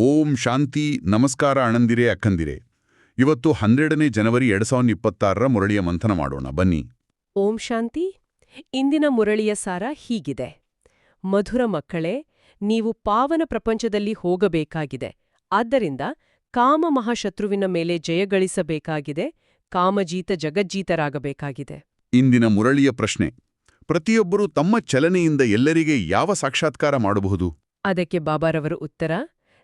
ಓಂ ಶಾಂತಿ ನಮಸ್ಕಾರ ಅಣಂದಿರೆ ಅಕ್ಕಂದಿರೆ ಇವತ್ತು ಹನ್ನೆರಡನೇ ಜನವರಿ ಎರಡ್ ಸಾವಿರದ ಇಪ್ಪತ್ತಾರರ ಮುರಳಿಯ ಮಂಥನ ಮಾಡೋಣ. ಬನ್ನಿ. ಓಂ ಶಾಂತಿ. ಇಂದಿನ ಮುರಳಿಯ ಸಾರ ಹೀಗಿದೆ. ಮಧುರ ಮಕ್ಕಳೇ ನೀವು ಪಾವನ ಪ್ರಪಂಚದಲ್ಲಿ ಹೋಗಬೇಕಾಗಿದೆ. ಆದ್ದರಿಂದ ಕಾಮ ಮಹಾಶತ್ರುವಿನ ಮೇಲೆ ಜಯಗಳಿಸಬೇಕಾಗಿದೆ ಕಾಮಜೀತ ಜಗಜ್ಜೀತರಾಗಬೇಕಾಗಿದೆ. ಇಂದಿನ ಮುರಳಿಯ ಪ್ರಶ್ನೆ. ಪ್ರತಿಯೊಬ್ಬರೂ ತಮ್ಮ ಚಲನೆಯಿಂದ ಎಲ್ಲರಿಗೆ ಯಾವ ಸಾಕ್ಷಾತ್ಕಾರ ಮಾಡಬಹುದು? ಅದಕ್ಕೆ ಬಾಬಾರವರು ಉತ್ತರ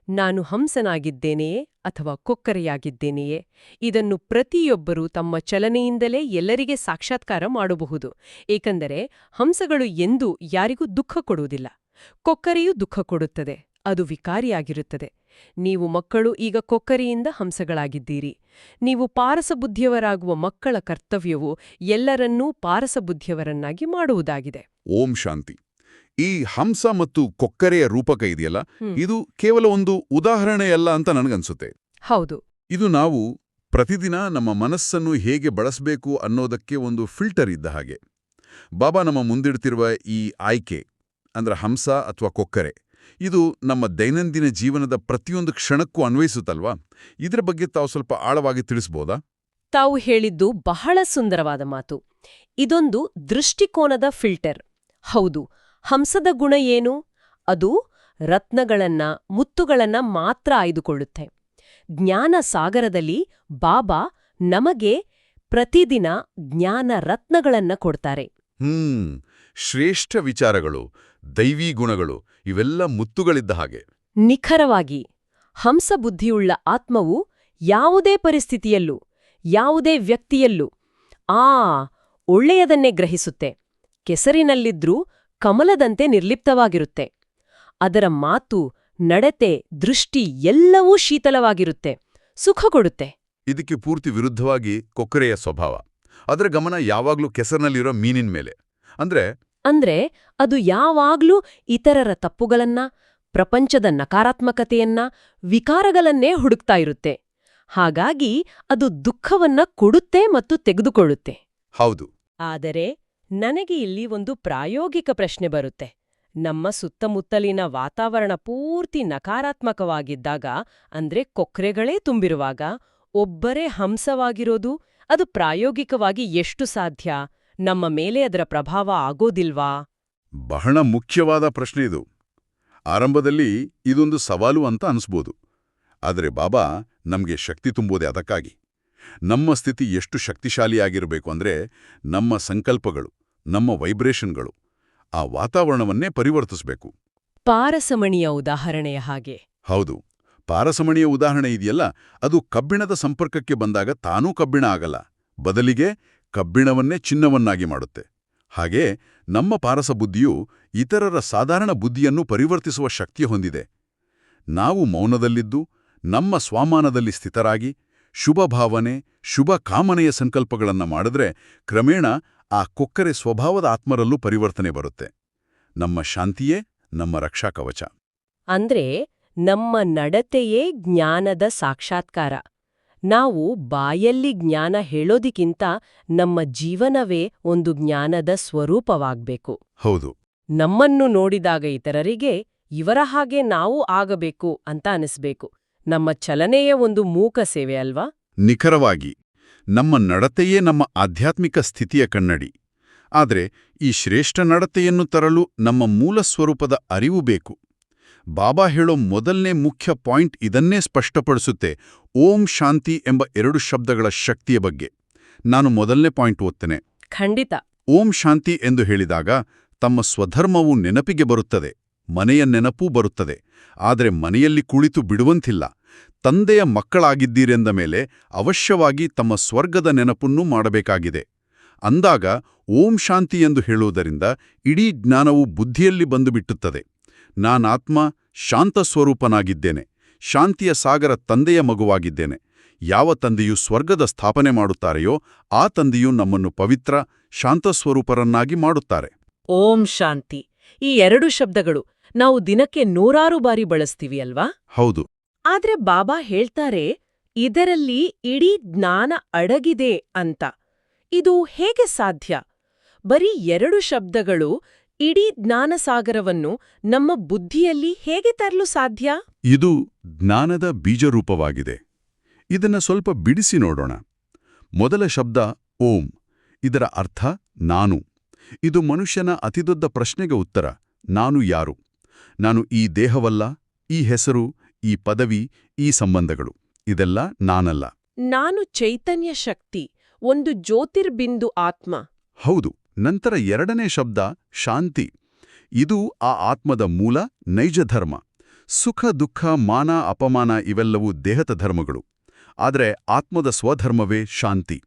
ನಾನು ಹಂಸನಾಗಿದ್ದೇನೆಯೇ ಅಥವಾ ಕೊಕ್ಕರೆಯಾಗಿದ್ದೇನೆಯೇ? ಇದನ್ನು ಪ್ರತಿಯೊಬ್ಬರೂ ತಮ್ಮ ಚಲನೆಯಿಂದಲೇ ಎಲ್ಲರಿಗೆ ಸಾಕ್ಷಾತ್ಕಾರ ಮಾಡಬಹುದು. ಏಕೆಂದರೆ ಹಂಸಗಳು ಎಂದೂ ಯಾರಿಗೂ ದುಃಖ ಕೊಡುವುದಿಲ್ಲ. ಕೊಕ್ಕರೆಯೂ ದುಃಖ ಕೊಡುತ್ತದೆ. ಅದು ವಿಕಾರಿಯಾಗಿರುತ್ತದೆ. ನೀವು ಮಕ್ಕಳು ಈಗ ಕೊಕ್ಕರಿಯಿಂದ ಹಂಸಗಳಾಗಿದ್ದೀರಿ. ನೀವು ಪಾರಸಬುದ್ಧಿಯವರಾಗುವ ಮಕ್ಕಳ ಕರ್ತವ್ಯವು ಎಲ್ಲರನ್ನೂ ಪಾರಸಬುದ್ಧಿಯವರನ್ನಾಗಿ ಮಾಡುವುದಾಗಿದೆ. ಓಂ ಶಾಂತಿ. ಈ ಹಂಸ ಮತ್ತು ಕೊಕ್ಕರೆಯ ರೂಪಕ ಇದೆಯಲ್ಲ? ಇದು ಕೇವಲ ಒಂದು ಉದಾಹರಣೆಯಲ್ಲ ಅಂತ ನನಗನ್ಸುತ್ತೆ. ಹೌದು. ಇದು ನಾವು ಪ್ರತಿದಿನ ನಮ್ಮ ಮನಸ್ಸನ್ನು ಹೇಗೆ ಬಳಸಬೇಕು ಅನ್ನೋದಕ್ಕೆ ಒಂದು ಫಿಲ್ಟರ್ ಇದ್ದ ಹಾಗೆ. ಬಾಬಾ ನಮ್ಮ ಮುಂದಿಡ್ತಿರುವ ಈ ಆಯ್ಕೆ ಅಂದ್ರೆ ಹಂಸ ಅಥವಾ ಕೊಕ್ಕರೆ ಇದು ನಮ್ಮ ದೈನಂದಿನ ಜೀವನದ ಪ್ರತಿಯೊಂದು ಕ್ಷಣಕ್ಕೂ ಅನ್ವಯಿಸುತ್ತಲ್ವಾ? ಇದರ ಬಗ್ಗೆ ತಾವು ಸ್ವಲ್ಪ ಆಳವಾಗಿ ತಿಳಿಸ್ಬೋದಾ? ತಾವು ಹೇಳಿದ್ದು ಬಹಳ ಸುಂದರವಾದ ಮಾತು. ಇದೊಂದು ದೃಷ್ಟಿಕೋನದ ಫಿಲ್ಟರ್. ಹೌದು ಹಂಸದ ಗುಣ ಏನು? ಅದು ರತ್ನಗಳನ್ನ ಮುತ್ತುಗಳನ್ನ ಮಾತ್ರ ಆಯ್ದುಕೊಳ್ಳುತ್ತೆ. ಜ್ಞಾನ ಸಾಗರದಲ್ಲಿ ಬಾಬಾ ನಮಗೆ ಪ್ರತಿದಿನ ಜ್ಞಾನ ರತ್ನಗಳನ್ನ ಕೊಡ್ತಾರೆ. ಹ್ಮ್ ಶ್ರೇಷ್ಠ ವಿಚಾರಗಳು ದೈವೀ ಗುಣಗಳು ಇವೆಲ್ಲ ಮುತ್ತುಗಳಿದ್ದ ಹಾಗೆ. ನಿಖರವಾಗಿ ಹಂಸಬುದ್ಧಿಯುಳ್ಳ ಆತ್ಮವು ಯಾವುದೇ ಪರಿಸ್ಥಿತಿಯಲ್ಲೂ ಯಾವುದೇ ವ್ಯಕ್ತಿಯಲ್ಲೂ ಆ ಒಳ್ಳೆಯದನ್ನೇ ಗ್ರಹಿಸುತ್ತೆ. ಕೆಸರಿನಲ್ಲಿದ್ರೂ ಕಮಲದಂತೆ ನಿರ್ಲಿಪ್ತವಾಗಿರುತ್ತೆ. ಅದರ ಮಾತು ನಡತೆ ದೃಷ್ಟಿ ಎಲ್ಲವೂ ಶೀತಲವಾಗಿರುತ್ತೆ. ಸುಖ ಕೊಡುತ್ತೆ. ಇದಕ್ಕೆ ಪೂರ್ತಿ ವಿರುದ್ಧವಾಗಿ ಕೊಕ್ಕರೆಯ ಸ್ವಭಾವ. ಅದರ ಗಮನ ಯಾವಾಗ್ಲೂ ಕೆಸರಿನಲ್ಲಿರೋ ಮೀನಿನ ಮೇಲೆ. ಅಂದ್ರೆ? ಅಂದ್ರೆ ಅದು ಯಾವಾಗ್ಲೂ ಇತರರ ತಪ್ಪುಗಳನ್ನ ಪ್ರಪಂಚದ ನಕಾರಾತ್ಮಕತೆಯನ್ನ ವಿಕಾರಗಳನ್ನೇ ಹುಡುಕ್ತಾ ಇರುತ್ತೆ. ಹಾಗಾಗಿ ಅದು ದುಃಖವನ್ನ ಕೊಡುತ್ತೆ ಮತ್ತು ತೆಗೆದುಕೊಳ್ಳುತ್ತೆ. ಹೌದು. ಆದರೆ ನನಗೆ ಇಲ್ಲಿ ಒಂದು ಪ್ರಾಯೋಗಿಕ ಪ್ರಶ್ನೆ ಬರುತ್ತೆ. ನಮ್ಮ ಸುತ್ತಮುತ್ತಲಿನ ವಾತಾವರಣ ಪೂರ್ತಿ ನಕಾರಾತ್ಮಕವಾಗಿದ್ದಾಗ, ಅಂದ್ರೆ ಕೊಕ್ರೆಗಳೇ ತುಂಬಿರುವಾಗ, ಒಬ್ಬರೇ ಹಂಸವಾಗಿರೋದು, ಅದು ಪ್ರಾಯೋಗಿಕವಾಗಿ ಎಷ್ಟು ಸಾಧ್ಯ? ನಮ್ಮ ಮೇಲೆ ಅದರ ಪ್ರಭಾವ ಆಗೋದಿಲ್ವಾ? ಬಹಳ ಮುಖ್ಯವಾದ ಪ್ರಶ್ನೆ ಇದು. ಆರಂಭದಲ್ಲಿ ಇದೊಂದು ಸವಾಲು ಅಂತ ಅನಿಸ್ಬೋದು. ಆದರೆ ಬಾಬಾ, ನಮಗೆ ಶಕ್ತಿ ತುಂಬೋದೆ ಅದಕ್ಕಾಗಿ. ನಮ್ಮ ಸ್ಥಿತಿ ಎಷ್ಟು ಶಕ್ತಿಶಾಲಿಯಾಗಿರಬೇಕು ಅಂದ್ರೆ ನಮ್ಮ ಸಂಕಲ್ಪಗಳು ನಮ್ಮ ವೈಬ್ರೇಷನ್ಗಳು ಆ ವಾತಾವರಣವನ್ನೇ ಪರಿವರ್ತಿಸಬೇಕು. ಪಾರಸಮಣಿಯ ಉದಾಹರಣೆಯ ಹಾಗೆ. ಹೌದು ಪಾರಸಮಣಿಯ ಉದಾಹರಣೆ ಇದೆಯಲ್ಲ ಅದು ಕಬ್ಬಿಣದ ಸಂಪರ್ಕಕ್ಕೆ ಬಂದಾಗ ತಾನೂ ಕಬ್ಬಿಣ ಆಗಲ್ಲ ಬದಲಿಗೆ ಕಬ್ಬಿಣವನ್ನೇ ಚಿನ್ನವನ್ನಾಗಿ ಮಾಡುತ್ತೆ. ಹಾಗೆ ನಮ್ಮ ಪಾರಸ ಬುದ್ಧಿಯು ಇತರರ ಸಾಧಾರಣ ಬುದ್ಧಿಯನ್ನು ಪರಿವರ್ತಿಸುವ ಶಕ್ತಿ ಹೊಂದಿದೆ. ನಾವು ಮೌನದಲ್ಲಿದ್ದು ನಮ್ಮ ಸ್ವಾಮಾನದಲ್ಲಿ ಸ್ಥಿತರಾಗಿ ಶುಭ ಭಾವನೆ ಶುಭ ಕಾಮನೆಯ ಸಂಕಲ್ಪಗಳನ್ನು ಮಾಡಿದ್ರೆ ಕ್ರಮೇಣ ಆ ಕೊಕ್ಕರೆ ಸ್ವಭಾವದ ಆತ್ಮರಲ್ಲೂ ಪರಿವರ್ತನೆ ಬರುತ್ತೆ. ನಮ್ಮ ಶಾಂತಿಯೇ ನಮ್ಮ ರಕ್ಷಾ ಕವಚ. ಅಂದ್ರೆ ನಮ್ಮ ನಡತೆಯೇ ಜ್ಞಾನದ ಸಾಕ್ಷಾತ್ಕಾರ. ನಾವು ಬಾಯಲ್ಲಿ ಜ್ಞಾನ ಹೇಳೋದಿಕ್ಕಿಂತ ನಮ್ಮ ಜೀವನವೇ ಒಂದು ಜ್ಞಾನದ ಸ್ವರೂಪವಾಗಬೇಕು. ಹೌದು. ನಮ್ಮನ್ನು ನೋಡಿದಾಗ ಇತರರಿಗೆ ಇವರ ಹಾಗೆ ನಾವು ಆಗಬೇಕು ಅಂತ ಅನಿಸ್ಬೇಕು. ನಮ್ಮ ಚಲನೆಯೇ ಒಂದು ಮೂಕ ಸೇವೆ ಅಲ್ವಾ? ನಿಖರವಾಗಿ ನಮ್ಮ ನಡತೆಯೇ ನಮ್ಮ ಆಧ್ಯಾತ್ಮಿಕ ಸ್ಥಿತಿಯ ಕನ್ನಡಿ. ಆದರೆ ಈ ಶ್ರೇಷ್ಠ ನಡತೆಯನ್ನು ತರಲು ನಮ್ಮ ಮೂಲ ಸ್ವರೂಪದ ಅರಿವು ಬೇಕು. ಬಾಬಾ ಹೇಳೋ ಮೊದಲನೇ ಮುಖ್ಯ ಪಾಯಿಂಟ್ ಇದನ್ನೇ ಸ್ಪಷ್ಟಪಡಿಸುತ್ತೆ ಓಂ ಶಾಂತಿ ಎಂಬ ಎರಡು ಶಬ್ದಗಳ ಶಕ್ತಿಯ ಬಗ್ಗೆ. ನಾನು ಮೊದಲನೇ ಪಾಯಿಂಟ್ ಓದ್ತೇನೆ. ಖಂಡಿತ. ಓಂ ಶಾಂತಿ ಎಂದು ಹೇಳಿದಾಗ ತಮ್ಮ ಸ್ವಧರ್ಮವು ನೆನಪಿಗೆ ಬರುತ್ತದೆ ಮನೆಯ ನೆನಪೂ ಬರುತ್ತದೆ. ಆದರೆ ಮನೆಯಲ್ಲಿ ಕುಳಿತು ಬಿಡುವಂತಿಲ್ಲ. ತಂದೆಯ ಮಕ್ಕಳಾಗಿದ್ದೀರೆಂದ ಮೇಲೆ ಅವಶ್ಯವಾಗಿ ತಮ್ಮ ಸ್ವರ್ಗದ ನೆನಪನ್ನೂ ಮಾಡಬೇಕಾಗಿದೆ. ಅಂದಾಗ ಓಂ ಶಾಂತಿ ಎಂದು ಹೇಳುವುದರಿಂದ ಇಡೀ ಜ್ಞಾನವು ಬುದ್ಧಿಯಲ್ಲಿ ಬಂದುಬಿಟ್ಟುತ್ತದೆ. ನಾನಾತ್ಮ ಶಾಂತ ಸ್ವರೂಪನಾಗಿದ್ದೇನೆ. ಶಾಂತಿಯ ಸಾಗರ ತಂದೆಯ ಮಗುವಾಗಿದ್ದೇನೆ. ಯಾವ ತಂದೆಯು ಸ್ವರ್ಗದ ಸ್ಥಾಪನೆ ಮಾಡುತ್ತಾರೆಯೋ ಆ ತಂದೆಯು ನಮ್ಮನ್ನು ಪವಿತ್ರ, ಶಾಂತ ಸ್ವರೂಪರನ್ನಾಗಿ ಮಾಡುತ್ತಾರೆ. ಓಂ ಶಾಂತಿ. ಈ ಎರಡು ಶಬ್ದಗಳು ನಾವು ದಿನಕ್ಕೆ ನೂರಾರು ಬಾರಿ ಬಳಸ್ತೀವಿ ಅಲ್ವಾ? ಹೌದು. ಆದ್ರೆ ಬಾಬಾ ಹೇಳ್ತಾರೆ ಇದರಲ್ಲಿ ಇಡೀ ಜ್ಞಾನ ಅಡಗಿದೆ ಅಂತ. ಇದು ಹೇಗೆ ಸಾಧ್ಯ? ಬರೀ ಎರಡು ಶಬ್ದಗಳು ಇಡೀ ಜ್ಞಾನಸಾಗರವನ್ನು ನಮ್ಮ ಬುದ್ಧಿಯಲ್ಲಿ ಹೇಗೆ ತರಲು ಸಾಧ್ಯ? ಇದು ಜ್ಞಾನದ ಬೀಜರೂಪವಾಗಿದೆ. ಇದನ್ನ ಸ್ವಲ್ಪ ಬಿಡಿಸಿ ನೋಡೋಣ. ಮೊದಲ ಶಬ್ದ ಓಂ ಇದರ ಅರ್ಥ ನಾನು. ಇದು ಮನುಷ್ಯನ ಅತಿದೊಡ್ಡ ಪ್ರಶ್ನೆಗೆ ಉತ್ತರ ನಾನು ಯಾರು? ನಾನು ಈ ದೇಹವಲ್ಲ ಈ ಹೆಸರು ಈ ಪದವಿ ಈ ಸಂಬಂಧಗಳು. ಇದೆಲ್ಲ ನಾನಲ್ಲ. ನಾನು ಚೈತನ್ಯ ಶಕ್ತಿ ಒಂದು ಜ್ಯೋತಿರ್ಬಿಂದು ಆತ್ಮ. ಹೌದು ನಂತರ ಎರಡನೇ ಶಬ್ದ ಶಾಂತಿ. ಇದು ಆ ಆತ್ಮದ ಮೂಲ ನೈಜ ಧರ್ಮ. ಸುಖ ದುಃಖ ಮಾನ ಅಪಮಾನ ಇವೆಲ್ಲವೂ ದೇಹದ ಧರ್ಮಗಳು. ಆದರೆ ಆತ್ಮದ ಸ್ವಧರ್ಮವೇ ಶಾಂತಿ.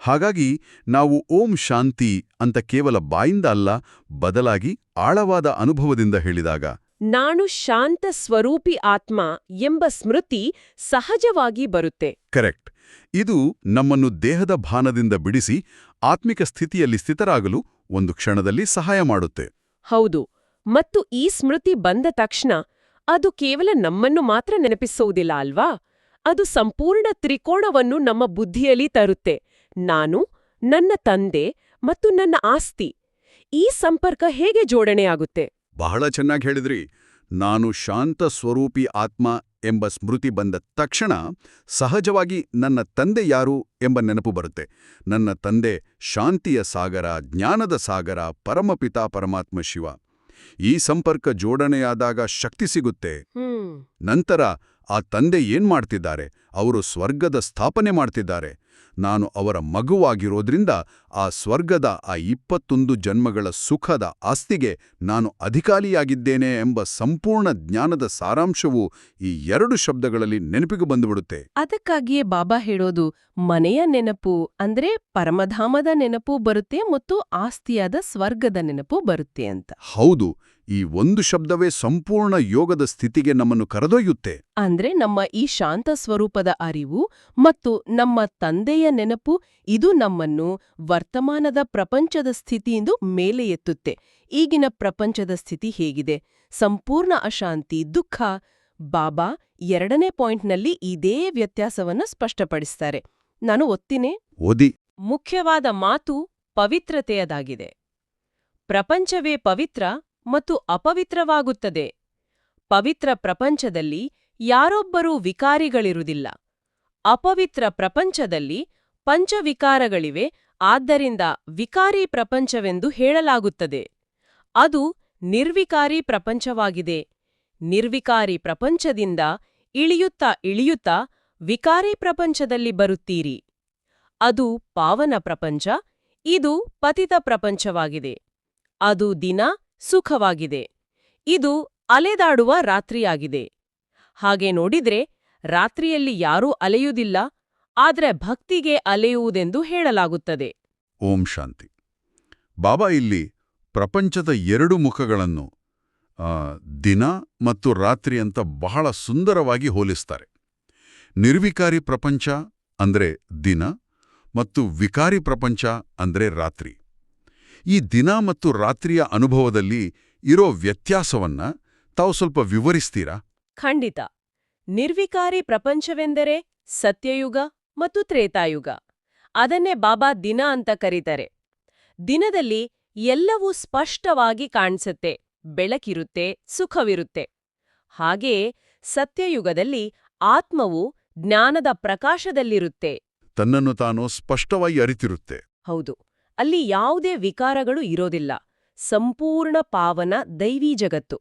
ಹಾಗಾಗಿ ನಾವು ಓಂ ಶಾಂತಿ ಅಂತ ಕೇವಲ ಬಾಯಿಂದ ಅಲ್ಲ ಬದಲಾಗಿ ಆಳವಾದ ಅನುಭವದಿಂದ ಹೇಳಿದಾಗ ನಾನು ಶಾಂತ ಸ್ವರೂಪಿ ಆತ್ಮ ಎಂಬ ಸ್ಮೃತಿ ಸಹಜವಾಗಿ ಬರುತ್ತೆ. ಕರೆಕ್ಟ್. ಇದು ನಮ್ಮನ್ನು ದೇಹದ ಭಾನದಿಂದ ಬಿಡಿಸಿ ಆತ್ಮಿಕ ಸ್ಥಿತಿಯಲ್ಲಿ ಸ್ಥಿತರಾಗಲು ಒಂದು ಕ್ಷಣದಲ್ಲಿ ಸಹಾಯ ಮಾಡುತ್ತೆ. ಹೌದು. ಮತ್ತು ಈ ಸ್ಮೃತಿ ಬಂದ ತಕ್ಷಣ ಅದು ಕೇವಲ ನಮ್ಮನ್ನು ಮಾತ್ರ ನೆನಪಿಸುವುದಿಲ್ಲ ಅಲ್ವಾ? ಅದು ಸಂಪೂರ್ಣ ತ್ರಿಕೋಣವನ್ನು ನಮ್ಮ ಬುದ್ಧಿಯಲ್ಲಿ ತರುತ್ತೆ. ನಾನು ನನ್ನ ತಂದೆ ಮತ್ತು ನನ್ನ ಆಸ್ತಿ. ಈ ಸಂಪರ್ಕ ಹೇಗೆ ಜೋಡಣೆಯಾಗುತ್ತೆ? ಬಹಳ ಚೆನ್ನಾಗಿ ಹೇಳಿದ್ರಿ. ನಾನು ಶಾಂತ ಸ್ವರೂಪಿ ಆತ್ಮ ಎಂಬ ಸ್ಮೃತಿ ಬಂದ ತಕ್ಷಣ ಸಹಜವಾಗಿ ನನ್ನ ತಂದೆ ಯಾರು ಎಂಬ ನೆನಪು ಬರುತ್ತೆ. ನನ್ನ ತಂದೆ ಶಾಂತಿಯ ಸಾಗರ ಜ್ಞಾನದ ಸಾಗರ ಪರಮಪಿತಾ ಪರಮಾತ್ಮ ಶಿವ. ಈ ಸಂಪರ್ಕ ಜೋಡಣೆಯಾದಾಗ ಶಕ್ತಿ ಸಿಗುತ್ತೆ. ನಂತರ ಆ ತಂದೆ ಏನ್ ಮಾಡ್ತಿದ್ದಾರೆ? ಅವರು ಸ್ವರ್ಗದ ಸ್ಥಾಪನೆ ಮಾಡ್ತಿದ್ದಾರೆ. ನಾನು ಅವರ ಮಗುವಾಗಿರೋದ್ರಿಂದ ಆ ಸ್ವರ್ಗದ ಆ ಇಪ್ಪತ್ತೊಂದು ಜನ್ಮಗಳ ಸುಖದ ಆಸ್ತಿಗೆ ನಾನು ಅಧಿಕಾರಿಯಾಗಿದ್ದೇನೆ ಎಂಬ ಸಂಪೂರ್ಣ ಜ್ಞಾನದ ಸಾರಾಂಶವು ಈ ಎರಡು ಶಬ್ದಗಳಲ್ಲಿ ನೆನಪಿಗೆ ಬಂದುಬಿಡುತ್ತೆ. ಅದಕ್ಕಾಗಿಯೇ ಬಾಬಾ ಹೇಳೋದು ಮನೆಯ ನೆನಪು ಅಂದ್ರೆ ಪರಮಧಾಮದ ನೆನಪು ಬರುತ್ತೆ ಮತ್ತು ಆಸ್ತಿಯಾದ ಸ್ವರ್ಗದ ನೆನಪು ಬರುತ್ತೆ ಅಂತ. ಹೌದು ಈ ಒಂದು ಶಬ್ದವೇ ಸಂಪೂರ್ಣ ಯೋಗದ ಸ್ಥಿತಿಗೆ ನಮ್ಮನ್ನು ಕರೆದೊಯ್ಯುತ್ತೆ. ಅಂದ್ರೆ ನಮ್ಮ ಈ ಶಾಂತ ಸ್ವರೂಪದ ಅರಿವು ಮತ್ತು ನಮ್ಮ ತಂದೆಯ ನೆನಪು ಇದು ನಮ್ಮನ್ನು ವರ್ತಮಾನದ ಪ್ರಪಂಚದ ಸ್ಥಿತಿಯಿಂದ ಮೇಲೆ ಎತ್ತುತ್ತೆ. ಈಗಿನ ಪ್ರಪಂಚದ ಸ್ಥಿತಿ ಹೇಗಿದೆ? ಸಂಪೂರ್ಣ ಅಶಾಂತಿ ದುಃಖ. ಬಾಬಾ ಎರಡನೇ ಪಾಯಿಂಟ್ನಲ್ಲಿ ಇದೇ ವ್ಯತ್ಯಾಸವನ್ನ ಸ್ಪಷ್ಟಪಡಿಸ್ತಾರೆ. ನಾನು ಒತ್ತಿನೇ. ಓದಿ. ಮುಖ್ಯವಾದ ಮಾತು ಪವಿತ್ರತೆಯದಾಗಿದೆ. ಪ್ರಪಂಚವೇ ಪವಿತ್ರ ಮತ್ತು ಅಪವಿತ್ರವಾಗುತ್ತದೆ. ಪವಿತ್ರ ಪ್ರಪಂಚದಲ್ಲಿ ಯಾರೊಬ್ಬರೂ ವಿಕಾರಿಗಳಿರುವುದಿಲ್ಲ. ಅಪವಿತ್ರ ಪ್ರಪಂಚದಲ್ಲಿ ಪಂಚವಿಕಾರಗಳಿವೆ, ಆದ್ದರಿಂದ ವಿಕಾರಿ ಪ್ರಪಂಚವೆಂದು ಹೇಳಲಾಗುತ್ತದೆ. ಅದು ನಿರ್ವಿಕಾರಿ ಪ್ರಪಂಚವಾಗಿದೆ. ನಿರ್ವಿಕಾರಿ ಪ್ರಪಂಚದಿಂದ ಇಳಿಯುತ್ತಾ ಇಳಿಯುತ್ತಾ ವಿಕಾರಿ ಪ್ರಪಂಚದಲ್ಲಿ ಬರುತ್ತೀರಿ. ಅದು ಪಾವನ ಪ್ರಪಂಚ, ಇದು ಪತಿತ ಪ್ರಪಂಚವಾಗಿದೆ. ಅದು ದಿನ ಸುಖವಾಗಿದೆ. ಇದು ಅಲೆದಾಡುವ ರಾತ್ರಿಯಾಗಿದೆ. ಹಾಗೆ ನೋಡಿದ್ರೆ ರಾತ್ರಿಯಲ್ಲಿ ಯಾರೂ ಅಲೆಯುವುದಿಲ್ಲ, ಆದ್ರೆ ಭಕ್ತಿಗೆ ಅಲೆಯುವುದೆಂದು ಹೇಳಲಾಗುತ್ತದೆ. ಓಂ ಶಾಂತಿ. ಬಾಬಾ ಇಲ್ಲಿ ಪ್ರಪಂಚದ ಎರಡು ಮುಖಗಳನ್ನು ದಿನ ಮತ್ತು ರಾತ್ರಿ ಅಂತ ಬಹಳ ಸುಂದರವಾಗಿ ಹೋಲಿಸ್ತಾರೆ. ನಿರ್ವಿಕಾರಿ ಪ್ರಪಂಚ ಅಂದ್ರೆ ದಿನ ಮತ್ತು ವಿಕಾರಿ ಪ್ರಪಂಚ ಅಂದ್ರೆ ರಾತ್ರಿ. ಈ ದಿನ ಮತ್ತು ರಾತ್ರಿಯ ಅನುಭವದಲ್ಲಿ ಇರೋ ವ್ಯತ್ಯಾಸವನ್ನ ತಾವು ಸ್ವಲ್ಪ ವಿವರಿಸ್ತೀರಾ? ಖಂಡಿತ. ನಿರ್ವಿಕಾರಿ ಪ್ರಪಂಚವೆಂದರೆ ಸತ್ಯಯುಗ ಮತ್ತು ತ್ರೇತಾಯುಗ. ಅದನ್ನೇ ಬಾಬಾ ದಿನ ಅಂತ ಕರೀತಾರೆ. ದಿನದಲ್ಲಿ ಎಲ್ಲವೂ ಸ್ಪಷ್ಟವಾಗಿ ಕಾಣಿಸುತ್ತೆ ಬೆಳಕಿರುತ್ತೆ ಸುಖವಿರುತ್ತೆ. ಹಾಗೆಯೇ ಸತ್ಯಯುಗದಲ್ಲಿ ಆತ್ಮವು ಜ್ಞಾನದ ಪ್ರಕಾಶದಲ್ಲಿರುತ್ತೆ. ತನ್ನನ್ನು ತಾನು ಸ್ಪಷ್ಟವಾಗಿ ಅರಿತಿರುತ್ತೆ. ಹೌದು. ಅಲ್ಲಿ ಯಾವುದೇ ವಿಕಾರಗಳು ಇರೋದಿಲ್ಲ. ಸಂಪೂರ್ಣ ಪಾವನ ದೈವೀ ಜಗತ್ತು.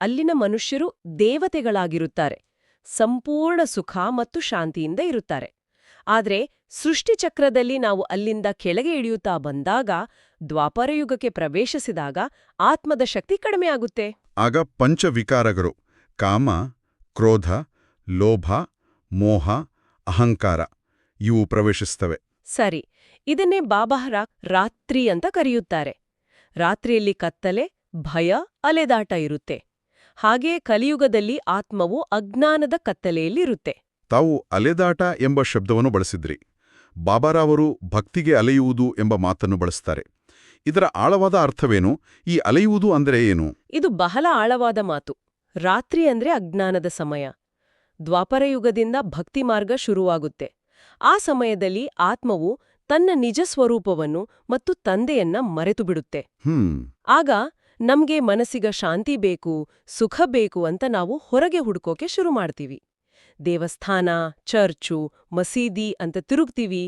ಅಲ್ಲಿನ ಮನುಷ್ಯರು ದೇವತೆಗಳಾಗಿರುತ್ತಾರೆ. ಸಂಪೂರ್ಣ ಸುಖ ಮತ್ತು ಶಾಂತಿಯಿಂದ ಇರುತ್ತಾರೆ. ಆದ್ರೆ ಸೃಷ್ಟಿಚಕ್ರದಲ್ಲಿ ನಾವು ಅಲ್ಲಿಂದ ಕೆಳಗೆ ಇಳಿಯುತ್ತಾ ಬಂದಾಗ ದ್ವಾಪರಯುಗಕ್ಕೆ ಪ್ರವೇಶಿಸಿದಾಗ ಆತ್ಮದ ಶಕ್ತಿ ಕಡಿಮೆಯಾಗುತ್ತೆ ಆಗ ಪಂಚವಿಕಾರಗಳು ಕಾಮ ಕ್ರೋಧ ಲೋಭ ಮೋಹ ಅಹಂಕಾರ ಇವು ಪ್ರವೇಶಿಸ್ತವೆ ಸರಿ. ಇದನ್ನೇ ಬಾಬಾಹರ ರಾತ್ರಿ ಅಂತ ಕರೆಯುತ್ತಾರೆ. ರಾತ್ರಿಯಲ್ಲಿ ಕತ್ತಲೆ ಭಯ ಅಲೆದಾಟ ಇರುತ್ತೆ. ಹಾಗೆಯೇ ಕಲಿಯುಗದಲ್ಲಿ ಆತ್ಮವು ಅಜ್ಞಾನದ ಕತ್ತಲೆಯಲ್ಲಿರುತ್ತೆ. ತಾವು ಅಲೆದಾಟ ಎಂಬ ಶಬ್ದವನ್ನು ಬಳಸಿದ್ರಿ. ಬಾಬಾರಾವರು ಭಕ್ತಿಗೆ ಅಲೆಯುವುದು ಎಂಬ ಮಾತನ್ನು ಬಳಸ್ತಾರೆ. ಇದರ ಆಳವಾದ ಅರ್ಥವೇನು? ಈ ಅಲೆಯುವುದು ಅಂದರೆ ಏನು? ಇದು ಬಹಳ ಆಳವಾದ ಮಾತು. ರಾತ್ರಿ ಅಂದ್ರೆ ಅಜ್ಞಾನದ ಸಮಯ. ದ್ವಾಪರಯುಗದಿಂದ ಭಕ್ತಿ ಮಾರ್ಗ ಶುರುವಾಗುತ್ತೆ. ಆ ಸಮಯದಲ್ಲಿ ಆತ್ಮವು ತನ್ನ ನಿಜ ಸ್ವರೂಪವನ್ನು ಮತ್ತು ತಂದೆಯನ್ನ ಮರೆತುಬಿಡುತ್ತೆ. ಹ್ಮ್ ಆಗ ನಮ್ಗೆ ಮನಸ್ಸಿಗ ಶಾಂತಿ ಬೇಕು ಸುಖ ಬೇಕು ಅಂತ ನಾವು ಹೊರಗೆ ಹುಡುಕೋಕೆ ಶುರು ಮಾಡ್ತೀವಿ. ದೇವಸ್ಥಾನ ಚರ್ಚು ಮಸೀದಿ ಅಂತ ತಿರುಗ್ತೀವಿ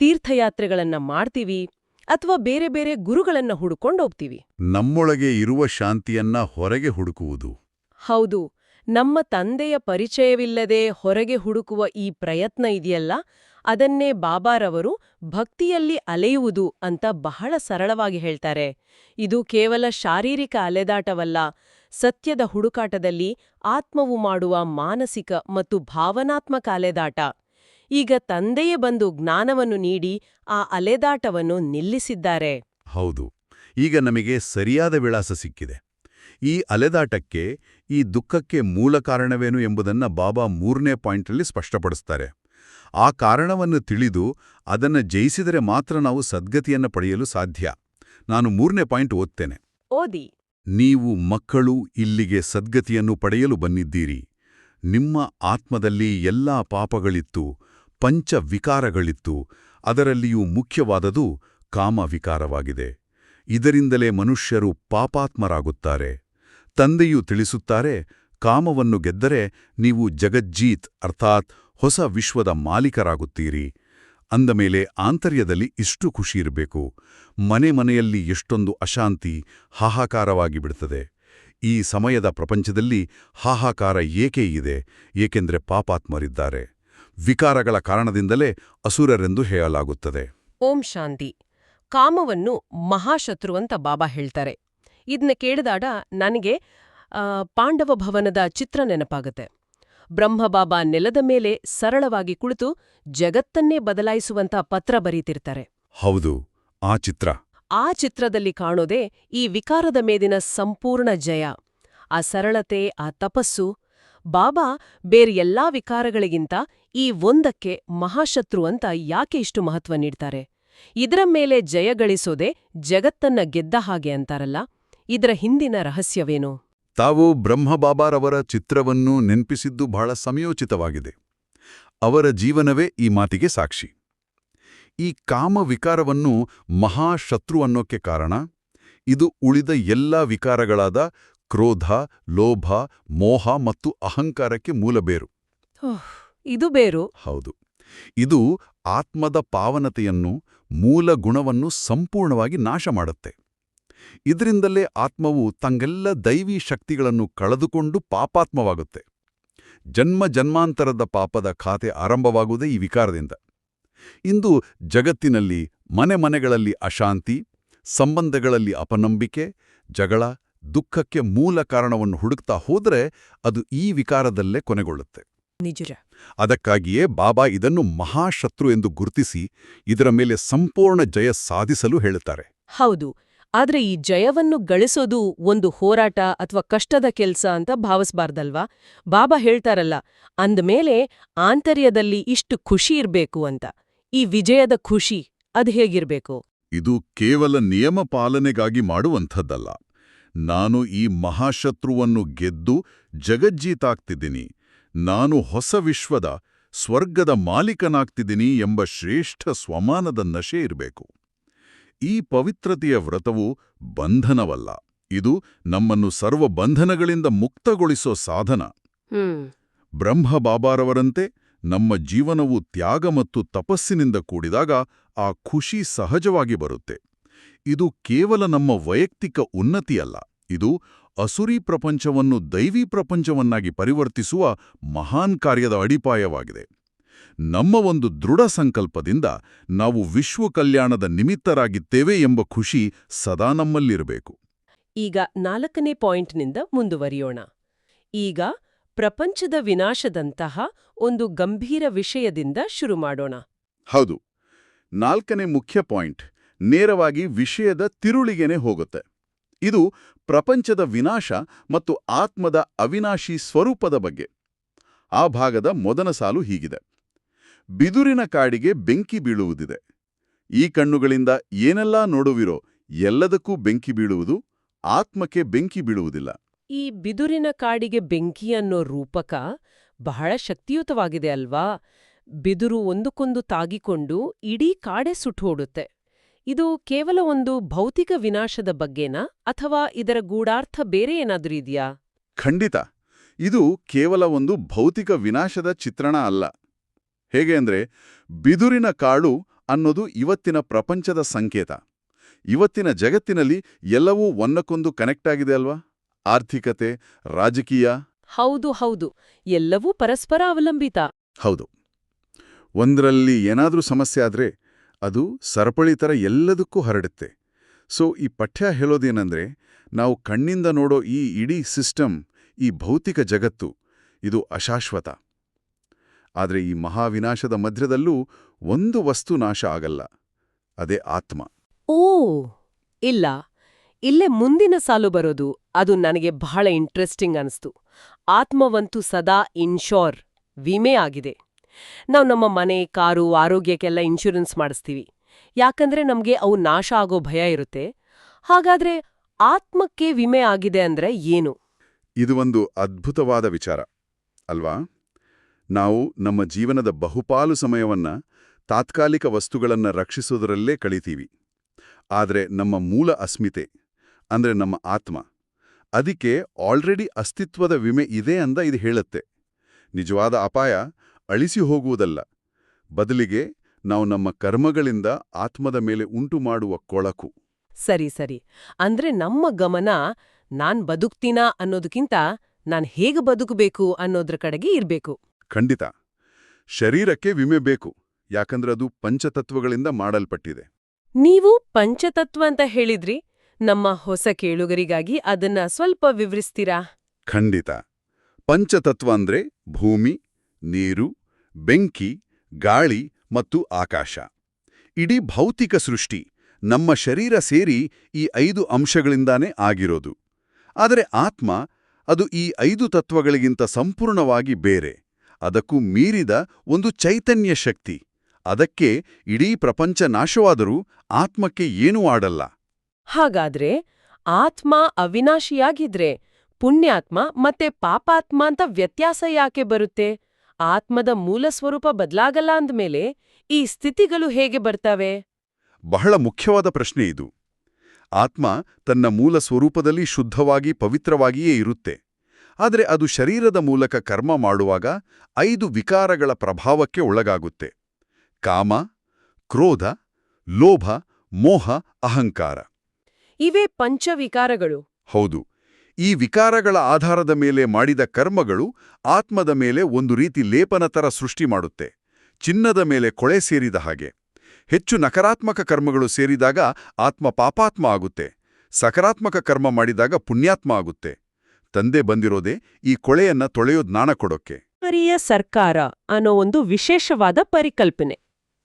ತೀರ್ಥಯಾತ್ರೆಗಳನ್ನ ಮಾಡ್ತೀವಿ ಅಥವಾ ಬೇರೆ ಬೇರೆ ಗುರುಗಳನ್ನ ಹುಡುಕೊಂಡೋಗ್ತೀವಿ ನಮ್ಮೊಳಗೆ ಇರುವ ಶಾಂತಿಯನ್ನ ಹೊರಗೆ ಹುಡುಕುವುದು. ಹೌದು ನಮ್ಮ ತಂದೆಯ ಪರಿಚಯವಿಲ್ಲದೆ ಹೊರಗೆ ಹುಡುಕುವ ಈ ಪ್ರಯತ್ನ ಇದೆಯಲ್ಲ ಅದನ್ನೇ ಬಾಬಾರವರು ಭಕ್ತಿಯಲ್ಲಿ ಅಲೆಯುವುದು ಅಂತ ಬಹಳ ಸರಳವಾಗಿ ಹೇಳ್ತಾರೆ. ಇದು ಕೇವಲ ಶಾರೀರಿಕ ಅಲೆದಾಟವಲ್ಲ, ಸತ್ಯದ ಹುಡುಕಾಟದಲ್ಲಿ ಆತ್ಮವು ಮಾಡುವ ಮಾನಸಿಕ ಮತ್ತು ಭಾವನಾತ್ಮಕ ಅಲೆದಾಟ. ಈಗ ತಂದೆಯೇ ಬಂದು ಜ್ಞಾನವನ್ನು ನೀಡಿ ಆ ಅಲೆದಾಟವನ್ನು ನಿಲ್ಲಿಸಿದ್ದಾರೆ. ಹೌದು, ಈಗ ನಮಗೆ ಸರಿಯಾದ ವಿಳಾಸ ಸಿಕ್ಕಿದೆ. ಈ ಅಲೆದಾಟಕ್ಕೆ ಈ ದುಃಖಕ್ಕೆ ಮೂಲ ಕಾರಣವೇನು ಎಂಬುದನ್ನ ಬಾಬಾ ಮೂರನೇ ಪಾಯಿಂಟಲ್ಲಿ ಸ್ಪಷ್ಟಪಡಿಸ್ತಾರೆ. ಆ ಕಾರಣವನ್ನು ತಿಳಿದು ಅದನ್ನು ಜಯಿಸಿದರೆ ಮಾತ್ರ ನಾವು ಸದ್ಗತಿಯನ್ನು ಪಡೆಯಲು ಸಾಧ್ಯ. ನಾನು ಮೂರನೇ ಪಾಯಿಂಟ್ ಓದ್ತೇನೆ. ಓದಿ. ನೀವು ಮಕ್ಕಳು ಇಲ್ಲಿಗೆ ಸದ್ಗತಿಯನ್ನು ಪಡೆಯಲು ಬಂದಿದ್ದೀರಿ. ನಿಮ್ಮ ಆತ್ಮದಲ್ಲಿ ಎಲ್ಲಾ ಪಾಪಗಳಿತ್ತು ಪಂಚ ವಿಕಾರಗಳಿತ್ತು ಅದರಲ್ಲಿಯೂ ಮುಖ್ಯವಾದದು ಕಾಮವಿಕಾರವಾಗಿದೆ. ಇದರಿಂದಲೇ ಮನುಷ್ಯರು ಪಾಪಾತ್ಮರಾಗುತ್ತಾರೆ. ತಂದೆಯು ತಿಳಿಸುತ್ತಾರೆ ಕಾಮವನ್ನು ಗೆದ್ದರೆ ನೀವು ಜಗಜ್ಜೀತ್ ಅರ್ಥಾತ್ ಹೊಸ ವಿಶ್ವದ ಮಾಲೀಕರಾಗುತ್ತೀರಿ. ಅಂದಮೇಲೆ ಆಂತರ್ಯದಲ್ಲಿ ಇಷ್ಟು ಖುಷಿ ಇರಬೇಕು. ಮನೆ ಮನೆಯಲ್ಲಿ ಎಷ್ಟೊಂದು ಅಶಾಂತಿ, ಹಾಹಾಕಾರವಾಗಿ ಬಿಡುತ್ತದೆ ಈ ಸಮಯದ ಪ್ರಪಂಚದಲ್ಲಿ ಹಾಹಾಕಾರ ಏಕೆ ಇದೆ? ಏಕೆಂದರೆ ಪಾಪಾತ್ಮರಿದ್ದಾರೆ. ವಿಕಾರಗಳ ಕಾರಣದಿಂದಲೇ ಅಸುರರೆಂದು ಹೇಳಲಾಗುತ್ತದೆ. ಓಂ ಶಾಂತಿ. ಕಾಮವನ್ನು ಮಹಾಶತ್ರುವಂತ ಬಾಬಾ ಹೇಳ್ತಾರೆ. ಇದನ್ನ ಕೇಳಿದಾಗ ನನಗೆ ಪಾಂಡವ ಭವನದ ಚಿತ್ರ ನೆನಪಾಗತ್ತೆ. ಬ್ರಹ್ಮಬಾಬಾ ನೆಲದ ಮೇಲೆ ಸರಳವಾಗಿ ಕುಳಿತು ಜಗತ್ತನ್ನೇ ಬದಲಾಯಿಸುವಂತ ಪತ್ರ ಬರೀತಿರ್ತಾರೆ. ಹೌದು ಆ ಚಿತ್ರ. ಆ ಚಿತ್ರದಲ್ಲಿ ಕಾಣೋದೇ ಈ ವಿಕಾರದ ಮೇದಿನ ಸಂಪೂರ್ಣ ಜಯ. ಆ ಸರಳತೆ ಆ ತಪಸ್ಸು ಬಾಬಾ ಬೇರೆ ಎಲ್ಲಾ ವಿಕಾರಗಳಿಗಿಂತ ಈ ಒಂದಕ್ಕೆ ಮಹಾಶತ್ರು ಅಂತ ಯಾಕೆ ಇಷ್ಟು ಮಹತ್ವ ನೀಡ್ತಾರೆ? ಇದರ ಮೇಲೆ ಜಯ ಗಳಿಸೋದೇ ಜಗತ್ತನ್ನ ಗೆದ್ದ ಹಾಗೆ ಅಂತಾರಲ್ಲ ಇದರ ಹಿಂದಿನ ರಹಸ್ಯವೇನು? ತಾವು ಬ್ರಹ್ಮಬಾಬಾರವರ ಚಿತ್ರವನ್ನು ನೆನಪಿಸಿದ್ದು ಬಹಳ ಸಮಯೋಚಿತವಾಗಿದೆ. ಅವರ ಜೀವನವೇ ಈ ಮಾತಿಗೆ ಸಾಕ್ಷಿ. ಈ ಕಾಮ ವಿಕಾರವನ್ನು ಮಹಾಶತ್ರು ಅನ್ನೋಕ್ಕೆ ಕಾರಣ ಇದು ಉಳಿದ ಎಲ್ಲ ವಿಕಾರಗಳಾದ ಕ್ರೋಧ ಲೋಭ ಮೋಹ ಮತ್ತು ಅಹಂಕಾರಕ್ಕೆ ಮೂಲಬೇರು ಇದು ಬೇರು. ಹೌದು. ಇದು ಆತ್ಮದ ಪಾವನತೆಯನ್ನು ಮೂಲ ಗುಣವನ್ನು ಸಂಪೂರ್ಣವಾಗಿ ನಾಶ ಮಾಡುತ್ತೆ. ಇದರಿಂದಲೇ ಆತ್ಮವು ತಂಗೆಲ್ಲ ದೈವಿ ಶಕ್ತಿಗಳನ್ನು ಕಳೆದುಕೊಂಡು ಪಾಪಾತ್ಮವಾಗುತ್ತೆ. ಜನ್ಮ ಜನ್ಮಾಂತರದ ಪಾಪದ ಖಾತೆ ಆರಂಭವಾಗುವುದೇ ಈ ವಿಕಾರದಿಂದ. ಇಂದು ಜಗತ್ತಿನಲ್ಲಿ ಮನೆ ಮನೆಗಳಲ್ಲಿ ಅಶಾಂತಿ ಸಂಬಂಧಗಳಲ್ಲಿ ಅಪನಂಬಿಕೆ ಜಗಳ ದುಃಖಕ್ಕೆ ಮೂಲ ಕಾರಣವನ್ನು ಹುಡುಕ್ತಾ ಹೋದರೆ ಅದು ಈ ವಿಕಾರದಲ್ಲೇ ಕೊನೆಗೊಳ್ಳುತ್ತೆ. ನಿಜ ಅದಕ್ಕಾಗಿಯೇ ಬಾಬಾ ಇದನ್ನು ಮಹಾಶತ್ರು ಎಂದು ಗುರುತಿಸಿ ಇದರ ಮೇಲೆ ಸಂಪೂರ್ಣ ಜಯ ಸಾಧಿಸಲು ಹೇಳುತ್ತಾರೆ. ಹೌದು. ಆದ್ರೆ ಈ ಜಯವನ್ನು ಗಳಿಸೋದು ಒಂದು ಹೋರಾಟ ಅಥವಾ ಕಷ್ಟದ ಕೆಲ್ಸ ಅಂತ ಭಾವಿಸ್ಬಾರ್ದಲ್ವಾ? ಬಾಬಾ ಹೇಳ್ತಾರಲ್ಲ, ಅಂದಮೇಲೆ ಆಂತರ್ಯದಲ್ಲಿ ಇಷ್ಟು ಖುಷಿ ಇರ್ಬೇಕು ಅಂತ. ಈ ವಿಜಯದ ಖುಷಿ ಅದು ಹೇಗಿರ್ಬೇಕು? ಇದು ಕೇವಲ ನಿಯಮ ಪಾಲನೆಗಾಗಿ ಮಾಡುವಂಥದ್ದಲ್ಲ. ನಾನು ಈ ಮಹಾಶತ್ರುವನ್ನು ಗೆದ್ದು ಜಗಜ್ಜೀತಾಗ್ತಿದ್ದೀನಿ. ನಾನು ಹೊಸ ವಿಶ್ವದ, ಸ್ವರ್ಗದ ಮಾಲೀಕನಾಗ್ತಿದ್ದೀನಿ ಎಂಬ ಶ್ರೇಷ್ಠ ಸ್ವಮಾನದ ನಶೆ ಇರಬೇಕು. ಈ ಪವಿತ್ರತೆಯ ವ್ರತವು ಬಂಧನವಲ್ಲ. ಇದು ನಮ್ಮನ್ನು ಸರ್ವ ಬಂಧನಗಳಿಂದ ಮುಕ್ತಗೊಳಿಸೋ ಸಾಧನ. ಹ್ಮ್. ಬ್ರಹ್ಮ ಬಾಬಾರವರಂತೆ ನಮ್ಮ ಜೀವನವು ತ್ಯಾಗ ಮತ್ತು ತಪಸ್ಸಿನಿಂದ ಕೂಡಿದಾಗ ಆ ಖುಷಿ ಸಹಜವಾಗಿ ಬರುತ್ತೆ. ಇದು ಕೇವಲ ನಮ್ಮ ವೈಯಕ್ತಿಕ ಉನ್ನತಿಯಲ್ಲ. ಇದು ಅಸುರಿ ಪ್ರಪಂಚವನ್ನು ದೈವಿ ಪ್ರಪಂಚವನ್ನಾಗಿ ಪರಿವರ್ತಿಸುವ ಮಹಾನ್ ಕಾರ್ಯದ ಅಡಿಪಾಯವಾಗಿದೆ. ನಮ್ಮ ಒಂದು ದೃಢ ಸಂಕಲ್ಪದಿಂದ ನಾವು ವಿಶ್ವ ಕಲ್ಯಾಣದ ನಿಮಿತ್ತರಾಗಿದ್ದೇವೆ ಎಂಬ ಖುಷಿ ಸದಾ ನಮ್ಮಲ್ಲಿರಬೇಕು. ಈಗ ನಾಲ್ಕನೇ ಪಾಯಿಂಟ್ನಿಂದ ಮುಂದುವರಿಯೋಣ. ಈಗ ಪ್ರಪಂಚದ ವಿನಾಶದಂತಹ ಒಂದು ಗಂಭೀರ ವಿಷಯದಿಂದ ಶುರು ಮಾಡೋಣ. ಹೌದು. ನಾಲ್ಕನೇ ಮುಖ್ಯ ಪಾಯಿಂಟ್ ನೇರವಾಗಿ ವಿಷಯದ ತಿರುಳಿಗೆನೆ ಹೋಗುತ್ತೆ. ಇದು ಪ್ರಪಂಚದ ವಿನಾಶ ಮತ್ತು ಆತ್ಮದ ಅವಿನಾಶಿ ಸ್ವರೂಪದ ಬಗ್ಗೆ. ಆ ಭಾಗದ ಮೊದಲ ಸಾಲು ಹೀಗಿದೆ. ಬಿದುರಿನ ಕಾಡಿಗೆ ಬೆಂಕಿ ಬೀಳುವುದಿದೆ. ಈ ಕಣ್ಣುಗಳಿಂದ ಏನೆಲ್ಲಾ ನೋಡುವಿರೋ ಎಲ್ಲದಕ್ಕೂ ಬೆಂಕಿ ಬೀಳುವುದು ಆತ್ಮಕ್ಕೆ ಬೆಂಕಿ ಬೀಳುವುದಿಲ್ಲ. ಈ ಬಿದುರಿನ ಕಾಡಿಗೆ ಬೆಂಕಿ ಅನ್ನೋ ರೂಪಕ ಬಹಳ ಶಕ್ತಿಯುತವಾಗಿದೆ ಅಲ್ವಾ? ಬಿದುರು ಒಂದಕ್ಕೊಂದು ತಾಗಿಕೊಂಡು ಇಡೀ ಕಾಡೆ ಸುಟ್ಟುಹೋಡುತ್ತೆ ಇದು ಕೇವಲ ಒಂದು ಭೌತಿಕ ವಿನಾಶದ ಬಗ್ಗೆನಾ ಅಥವಾ ಇದರ ಗೂಢಾರ್ಥ ಬೇರೆ ಏನಾದ್ರೂ ಇದೆಯಾ? ಖಂಡಿತ. ಇದು ಕೇವಲ ಒಂದು ಭೌತಿಕ ವಿನಾಶದ ಚಿತ್ರಣ ಅಲ್ಲ. ಹೇಗೆ ಅಂದರೆ ಬಿದುರಿನ ಕಾಳು ಅನ್ನೋದು ಇವತ್ತಿನ ಪ್ರಪಂಚದ ಸಂಕೇತ. ಇವತ್ತಿನ ಜಗತ್ತಿನಲ್ಲಿ ಎಲ್ಲವೂ ಒಂದಕ್ಕೊಂದು ಕನೆಕ್ಟ್ ಆಗಿದೆ ಅಲ್ವಾ? ಆರ್ಥಿಕತೆ ರಾಜಕೀಯ. ಹೌದು ಹೌದು. ಎಲ್ಲವೂ ಪರಸ್ಪರ ಅವಲಂಬಿತ. ಹೌದು. ಒಂದರಲ್ಲಿ ಏನಾದರೂ ಸಮಸ್ಯೆ ಆದರೆ ಅದು ಸರಪಳಿ ಥರ ಎಲ್ಲದಕ್ಕೂ ಹರಡುತ್ತೆ. ಸೊ ಈ ಪಠ್ಯ ಹೇಳೋದೇನೆಂದರೆ ನಾವು ಕಣ್ಣಿಂದ ನೋಡೋ ಈ ಇಡೀ ಸಿಸ್ಟಮ್ ಈ ಭೌತಿಕ ಜಗತ್ತು ಇದು ಅಶಾಶ್ವತ. ಆದರೆ ಈ ಮಹಾವಿನಾಶದ ಮಧ್ಯದಲ್ಲೂ ಒಂದು ವಸ್ತು ನಾಶ ಆಗಲ್ಲ ಅದೇ ಆತ್ಮ. ಓ ಇಲ್ಲ. ಇಲ್ಲೇ ಮುಂದಿನ ಸಾಲು ಬರೋದು ಅದು ನನಗೆ ಬಹಳ ಇಂಟ್ರೆಸ್ಟಿಂಗ್ ಅನಿಸ್ತು. ಆತ್ಮವಂತೂ ಸದಾ ಇನ್ಶೋರ್ ವಿಮೆ ಆಗಿದೆ. ನಾವು ನಮ್ಮ ಮನೆ ಕಾರು ಆರೋಗ್ಯಕ್ಕೆಲ್ಲ ಇನ್ಶೂರೆನ್ಸ್ ಮಾಡಿಸ್ತೀವಿ. ಯಾಕಂದ್ರೆ ನಮಗೆ ಅವು ನಾಶ ಆಗೋ ಭಯ ಇರುತ್ತೆ. ಹಾಗಾದ್ರೆ ಆತ್ಮಕ್ಕೆ ವಿಮೆ ಆಗಿದೆ ಅಂದ್ರೆ ಏನು? ಇದು ಒಂದು ಅದ್ಭುತವಾದ ವಿಚಾರ ಅಲ್ವಾ? ನಾವು ನಮ್ಮ ಜೀವನದ ಬಹುಪಾಲು ಸಮಯವನ್ನ ತಾತ್ಕಾಲಿಕ ವಸ್ತುಗಳನ್ನ ರಕ್ಷಿಸೋದರಲ್ಲೇ ಕಳಿತೀವಿ. ಆದರೆ ನಮ್ಮ ಮೂಲ ಅಸ್ಮಿತೆ, ಅಂದ್ರೆ ನಮ್ಮ ಆತ್ಮ, ಅದಕ್ಕೆ ಆಲ್ರೆಡಿ ಅಸ್ತಿತ್ವದ ವಿಮೆ ಇದೆ ಅಂದ ಇದು ಹೇಳುತ್ತೆ. ನಿಜವಾದ ಅಪಾಯ ಅಳಿಸಿ ಹೋಗುವುದಲ್ಲ. ಬದಲಿಗೆ ನಾವು ನಮ್ಮ ಕರ್ಮಗಳಿಂದ ಆತ್ಮದ ಮೇಲೆ ಉಂಟು ಮಾಡುವ ಕೊಳಕು. ಸರಿ ಸರಿ. ಅಂದ್ರೆ ನಮ್ಮ ಗಮನ ನಾನ್ ಬದುಕ್ತೀನಾ ಅನ್ನೋದಕ್ಕಿಂತ ನಾನ್ ಹೇಗೆ ಬದುಕಬೇಕು ಅನ್ನೋದ್ರ ಕಡೆಗೆ ಇರ್ಬೇಕು. ಖಂಡಿತ. ಶರೀರಕ್ಕೆ ವಿಮೆ ಬೇಕು ಯಾಕಂದ್ರೆ ಅದು ಪಂಚತತ್ವಗಳಿಂದ ಮಾಡಲ್ಪಟ್ಟಿದೆ. ನೀವು ಪಂಚತತ್ವ ಅಂತ ಹೇಳಿದ್ರಿ ನಮ್ಮ ಹೊಸ ಕೇಳುಗರಿಗಾಗಿ ಅದನ್ನ ಸ್ವಲ್ಪ ವಿವರಿಸ್ತೀರಾ? ಖಂಡಿತ. ಪಂಚತತ್ವ ಅಂದ್ರೆ ಭೂಮಿ ನೀರು ಬೆಂಕಿ ಗಾಳಿ ಮತ್ತು ಆಕಾಶ. ಇಡೀ ಭೌತಿಕ ಸೃಷ್ಟಿ ನಮ್ಮ ಶರೀರ ಸೇರಿ ಈ ಐದು ಅಂಶಗಳಿಂದಾನೇ ಆಗಿರೋದು. ಆದರೆ ಆತ್ಮ ಅದು ಈ ಐದು ತತ್ವಗಳಿಗಿಂತ ಸಂಪೂರ್ಣವಾಗಿ ಬೇರೆ. ಅದಕ್ಕೂ ಮೀರಿದ ಒಂದು ಚೈತನ್ಯ ಶಕ್ತಿ. ಅದಕ್ಕೆ ಇಡೀ ಪ್ರಪಂಚ ನಾಶವಾದರೂ ಆತ್ಮಕ್ಕೆ ಏನೂ ಆಡಲ್ಲ. ಹಾಗಾದ್ರೆ ಆತ್ಮ ಅವಿನಾಶಿಯಾಗಿದ್ರೆ ಪುಣ್ಯಾತ್ಮ ಮತ್ತೆ ಪಾಪಾತ್ಮ ಅಂತ ವ್ಯತ್ಯಾಸ ಯಾಕೆ ಬರುತ್ತೆ? ಆತ್ಮದ ಮೂಲ ಸ್ವರೂಪ ಬದಲಾಗಲ್ಲ ಅಂದ್ಮೇಲೆ ಈ ಸ್ಥಿತಿಗಳು ಹೇಗೆ ಬರ್ತವೆ? ಬಹಳ ಮುಖ್ಯವಾದ ಪ್ರಶ್ನೆ ಇದು. ಆತ್ಮ ತನ್ನ ಮೂಲ ಸ್ವರೂಪದಲ್ಲಿ ಶುದ್ಧವಾಗಿ ಪವಿತ್ರವಾಗಿಯೇ ಇರುತ್ತೆ. ಆದರೆ ಅದು ಶರೀರದ ಮೂಲಕ ಕರ್ಮ ಮಾಡುವಾಗ ಐದು ವಿಕಾರಗಳ ಪ್ರಭಾವಕ್ಕೆ ಒಳಗಾಗುತ್ತೆ. ಕಾಮ ಕ್ರೋಧ ಲೋಭ ಮೋಹ ಅಹಂಕಾರ. ಇವೇ ಪಂಚವಿಕಾರಗಳು. ಹೌದು. ಈ ವಿಕಾರಗಳ ಆಧಾರದ ಮೇಲೆ ಮಾಡಿದ ಕರ್ಮಗಳು ಆತ್ಮದ ಮೇಲೆ ಒಂದು ರೀತಿ ಲೇಪನ ಥರ ಸೃಷ್ಟಿ ಮಾಡುತ್ತೆ. ಚಿನ್ನದ ಮೇಲೆ ಕೊಳೆ ಸೇರಿದ ಹಾಗೆ. ಹೆಚ್ಚು ನಕಾರಾತ್ಮಕ ಕರ್ಮಗಳು ಸೇರಿದಾಗ ಆತ್ಮ ಪಾಪಾತ್ಮ ಆಗುತ್ತೆ. ಸಕಾರಾತ್ಮಕ ಕರ್ಮ ಮಾಡಿದಾಗ ಪುಣ್ಯಾತ್ಮ ಆಗುತ್ತೆ. ತಂದೆ ಬಂದಿರೋದೇ ಈ ಕೊಳೆಯನ್ನ ತೊಳೆಯೋದ್ ನಾಣ ಕೊಡೋಕೆ. ಪರಿಯ ಸರ್ಕಾರ ಅನ್ನೋ ಒಂದು ವಿಶೇಷವಾದ ಪರಿಕಲ್ಪನೆ.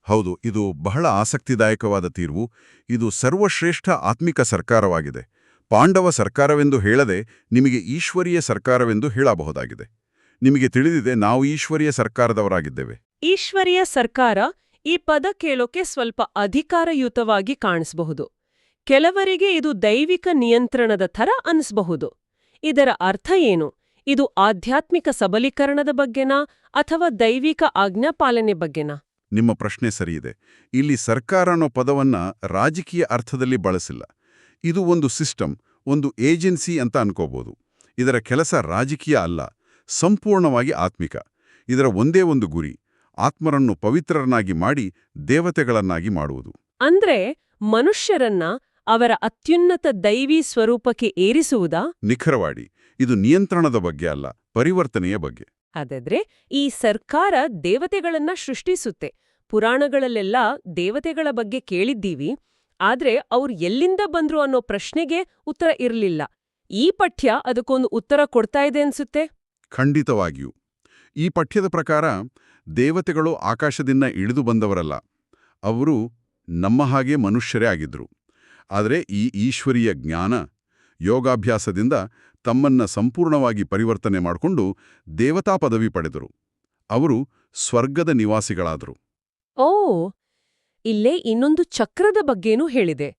ಹೌದು ಇದು ಬಹಳ ಆಸಕ್ತಿದಾಯಕವಾದ ತೀರ್ವು. ಇದು ಸರ್ವಶ್ರೇಷ್ಠ ಆತ್ಮಿಕ ಸರ್ಕಾರವಾಗಿದೆ. ಪಾಂಡವ ಸರ್ಕಾರವೆಂದು ಹೇಳದೆ ನಿಮಗೆ ಈಶ್ವರೀಯ ಸರ್ಕಾರವೆಂದು ಹೇಳಬಹುದಾಗಿದೆ. ನಿಮಗೆ ತಿಳಿದಿದೆ ನಾವು ಈಶ್ವರೀಯ ಸರ್ಕಾರದವರಾಗಿದ್ದೇವೆ. ಈಶ್ವರೀಯ ಸರ್ಕಾರ ಈ ಪದ ಕೇಳೋಕೆ ಸ್ವಲ್ಪ ಅಧಿಕಾರಯುತವಾಗಿ ಕಾಣಿಸಬಹುದು. ಕೆಲವರಿಗೆ ಇದು ದೈವಿಕ ನಿಯಂತ್ರಣದ ಥರ ಅನಿಸಬಹುದು. ಇದರ ಅರ್ಥ ಏನು? ಇದು ಆಧ್ಯಾತ್ಮಿಕ ಸಬಲೀಕರಣದ ಬಗ್ಗೆನಾ ಅಥವಾ ದೈವಿಕ ಆಜ್ಞಾಪಾಲನೆ ಬಗ್ಗೆನಾ? ನಿಮ್ಮ ಪ್ರಶ್ನೆ ಸರಿಯಿದೆ. ಇಲ್ಲಿ ಸರ್ಕಾರ ಅನ್ನೋ ಪದವನ್ನ ರಾಜಕೀಯ ಅರ್ಥದಲ್ಲಿ ಬಳಸಿಲ್ಲ. ಇದು ಒಂದು ಸಿಸ್ಟಮ್ ಒಂದು ಏಜೆನ್ಸಿ ಅಂತ ಅನ್ಕೋಬಹುದು ಇದರ ಕೆಲಸ ರಾಜಕೀಯ ಅಲ್ಲ ಸಂಪೂರ್ಣವಾಗಿ ಆತ್ಮಿಕ. ಇದರ ಒಂದೇ ಒಂದು ಗುರಿ ಆತ್ಮರನ್ನು ಪವಿತ್ರರನ್ನಾಗಿ ಮಾಡಿ ದೇವತೆಗಳನ್ನಾಗಿ ಮಾಡುವುದು. ಅಂದ್ರೆ ಮನುಷ್ಯರನ್ನ ಅವರ ಅತ್ಯುನ್ನತ ದೈವಿ ಸ್ವರೂಪಕ್ಕೆ ಏರಿಸುವುದಾ? ನಿಖರವಾಡಿ ಇದು ನಿಯಂತ್ರಣದ ಬಗ್ಗೆ ಅಲ್ಲ ಪರಿವರ್ತನೆಯ ಬಗ್ಗೆ. ಹಾಗಾದ್ರೆ ಈ ಸರ್ಕಾರ ದೇವತೆಗಳನ್ನ ಸೃಷ್ಟಿಸುತ್ತೆ. ಪುರಾಣಗಳಲ್ಲೆಲ್ಲ ದೇವತೆಗಳ ಬಗ್ಗೆ ಕೇಳಿದ್ದೀವಿ ಆದ್ರೆ ಅವ್ರು ಎಲ್ಲಿಂದ ಬಂದ್ರು ಅನ್ನೋ ಪ್ರಶ್ನೆಗೆ ಉತ್ತರ ಇರಲಿಲ್ಲ. ಈ ಪಠ್ಯ ಅದಕ್ಕೊಂದು ಉತ್ತರ ಕೊಡ್ತಾ ಇದೆ ಅನ್ಸುತ್ತೆ? ಖಂಡಿತವಾಗಿಯೂ. ಈ ಪಠ್ಯದ ಪ್ರಕಾರ ದೇವತೆಗಳು ಆಕಾಶದಿಂದ ಇಳಿದು ಬಂದವರಲ್ಲ ಅವರು ನಮ್ಮ ಹಾಗೆ ಮನುಷ್ಯರೇ ಆಗಿದ್ರು. ಆದರೆ ಈ ಈಶ್ವರೀಯ ಜ್ಞಾನ ಯೋಗಾಭ್ಯಾಸದಿಂದ ತಮ್ಮನ್ನ ಸಂಪೂರ್ಣವಾಗಿ ಪರಿವರ್ತನೆ ಮಾಡಿಕೊಂಡು ದೇವತಾ ಪದವಿ ಪಡೆದರು. ಅವರು ಸ್ವರ್ಗದ ನಿವಾಸಿಗಳಾದರು. ಓ, ಇಲ್ಲೇ ಇನ್ನೊಂದು ಚಕ್ರದ ಬಗ್ಗೆನೂ ಹೇಳಿದೆ.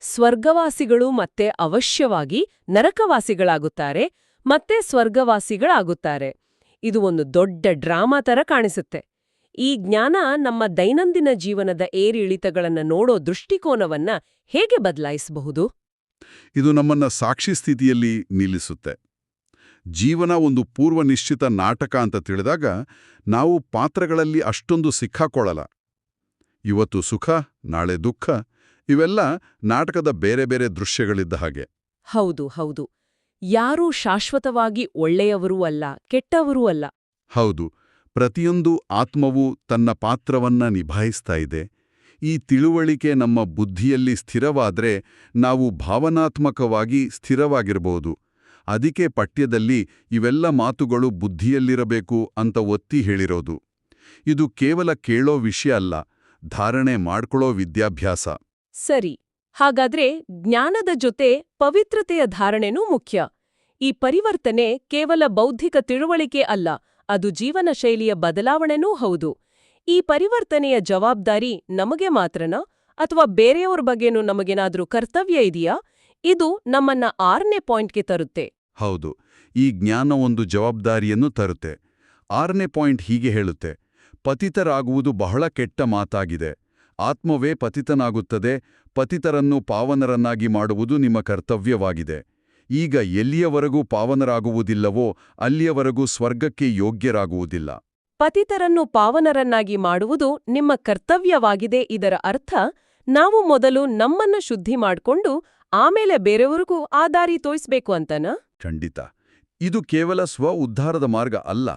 ಸ್ವರ್ಗವಾಸಿಗಳು ಮತ್ತೆ ಅವಶ್ಯವಾಗಿ ನರಕವಾಸಿಗಳಾಗುತ್ತಾರೆ, ಮತ್ತೆ ಸ್ವರ್ಗವಾಸಿಗಳಾಗುತ್ತಾರೆ. ಇದು ಒಂದು ದೊಡ್ಡ ಡ್ರಾಮಾ ತರ ಕಾಣಿಸುತ್ತೆ. ಈ ಜ್ಞಾನ ನಮ್ಮ ದೈನಂದಿನ ಜೀವನದ ಏರಿಳಿತಗಳನ್ನು ನೋಡೋ ದೃಷ್ಟಿಕೋನವನ್ನ ಹೇಗೆ ಬದಲಾಯಿಸಬಹುದು? ಇದು ನಮ್ಮನ್ನ ಸಾಕ್ಷಿ ಸ್ಥಿತಿಯಲ್ಲಿ ನಿಲ್ಲಿಸುತ್ತೆ. ಜೀವನ ಒಂದು ಪೂರ್ವ ನಿಶ್ಚಿತ ನಾಟಕ ಅಂತ ತಿಳಿದಾಗ ನಾವು ಪಾತ್ರಗಳಲ್ಲಿ ಅಷ್ಟೊಂದು ಸಿಕ್ಕಾಕೊಳ್ಳಲ್ಲ. ಇವತ್ತು ಸುಖ ನಾಳೆ ದುಃಖ ಇವೆಲ್ಲ ನಾಟಕದ ಬೇರೆ ಬೇರೆ ದೃಶ್ಯಗಳಿದ್ದ ಹಾಗೆ. ಹೌದು ಹೌದು. ಯಾರೂ ಶಾಶ್ವತವಾಗಿ ಒಳ್ಳೆಯವರೂ ಅಲ್ಲ ಕೆಟ್ಟವರೂ ಅಲ್ಲ. ಹೌದು. ಪ್ರತಿಯೊಂದು ಆತ್ಮವು ತನ್ನ ಪಾತ್ರವನ್ನ ನಿಭಾಯಿಸ್ತಾ ಇದೆ. ಈ ತಿಳುವಳಿಕೆ ನಮ್ಮ ಬುದ್ಧಿಯಲ್ಲಿ ಸ್ಥಿರವಾದರೆ ನಾವು ಭಾವನಾತ್ಮಕವಾಗಿ ಸ್ಥಿರವಾಗಿರಬಹುದು ಅದಕ್ಕೆ ಪಠ್ಯದಲ್ಲಿ ಇವೆಲ್ಲ ಮಾತುಗಳು ಬುದ್ಧಿಯಲ್ಲಿರಬೇಕು ಅಂತ ಒತ್ತಿ ಹೇಳಿರೋದು. ಇದು ಕೇವಲ ಕೇಳೋ ವಿಷಯ ಅಲ್ಲ, ಧಾರಣೆ ಮಾಡ್ಕೊಳ್ಳೋ ವಿದ್ಯಾಭ್ಯಾಸ. ಸರಿ, ಹಾಗಾದ್ರೆ ಜ್ಞಾನದ ಜೊತೆ ಪವಿತ್ರತೆಯ ಧಾರಣೆನೂ ಮುಖ್ಯ. ಈ ಪರಿವರ್ತನೆ ಕೇವಲ ಬೌದ್ಧಿಕ ತಿಳುವಳಿಕೆ ಅಲ್ಲ ಅದು ಜೀವನ ಶೈಲಿಯ ಬದಲಾವಣೆನೂ ಹೌದು. ಈ ಪರಿವರ್ತನೆಯ ಜವಾಬ್ದಾರಿ ನಮಗೆ ಮಾತ್ರನಾ? ಅಥವಾ ಬೇರೆಯವ್ರ ಬಗ್ಗೆನೂ ನಮಗೇನಾದ್ರೂ ಕರ್ತವ್ಯ ಇದೆಯಾ? ಇದು ನಮ್ಮನ್ನ ಆರನೇ ಪಾಯಿಂಟ್ಗೆ ತರುತ್ತೆ. ಹೌದು. ಈ ಜ್ಞಾನ ಒಂದು ಜವಾಬ್ದಾರಿಯನ್ನು ತರುತ್ತೆ. ಆರನೇ ಪಾಯಿಂಟ್ ಹೀಗೆ ಹೇಳುತ್ತೆ. ಪತಿತರಾಗುವುದು ಬಹಳ ಕೆಟ್ಟ ಮಾತಾಗಿದೆ. ಆತ್ಮವೇ ಪತಿತನಾಗುತ್ತದೆ. ಪತಿತರನ್ನು ಪಾವನರನ್ನಾಗಿ ಮಾಡುವುದು ನಿಮ್ಮ ಕರ್ತವ್ಯವಾಗಿದೆ. ಈಗ ಎಲ್ಲಿಯವರೆಗೂ ಪಾವನರಾಗುವುದಿಲ್ಲವೋ ಅಲ್ಲಿಯವರೆಗೂ ಸ್ವರ್ಗಕ್ಕೆ ಯೋಗ್ಯರಾಗುವುದಿಲ್ಲ. ಪತಿತರನ್ನು ಪಾವನರನ್ನಾಗಿ ಮಾಡುವುದು ನಿಮ್ಮ ಕರ್ತವ್ಯವಾಗಿದೆ ಇದರ ಅರ್ಥ ನಾವು ಮೊದಲು ನಮ್ಮನ್ನ ಶುದ್ಧಿ ಮಾಡ್ಕೊಂಡು ಆಮೇಲೆ ಬೇರೆಯವರಿಗೂ ಆ ದಾರಿ ತೋಯಿಸ್ಬೇಕು ಅಂತನ? ಖಂಡಿತ. ಇದು ಕೇವಲ ಸ್ವ ಉದ್ಧಾರದ ಮಾರ್ಗ ಅಲ್ಲ.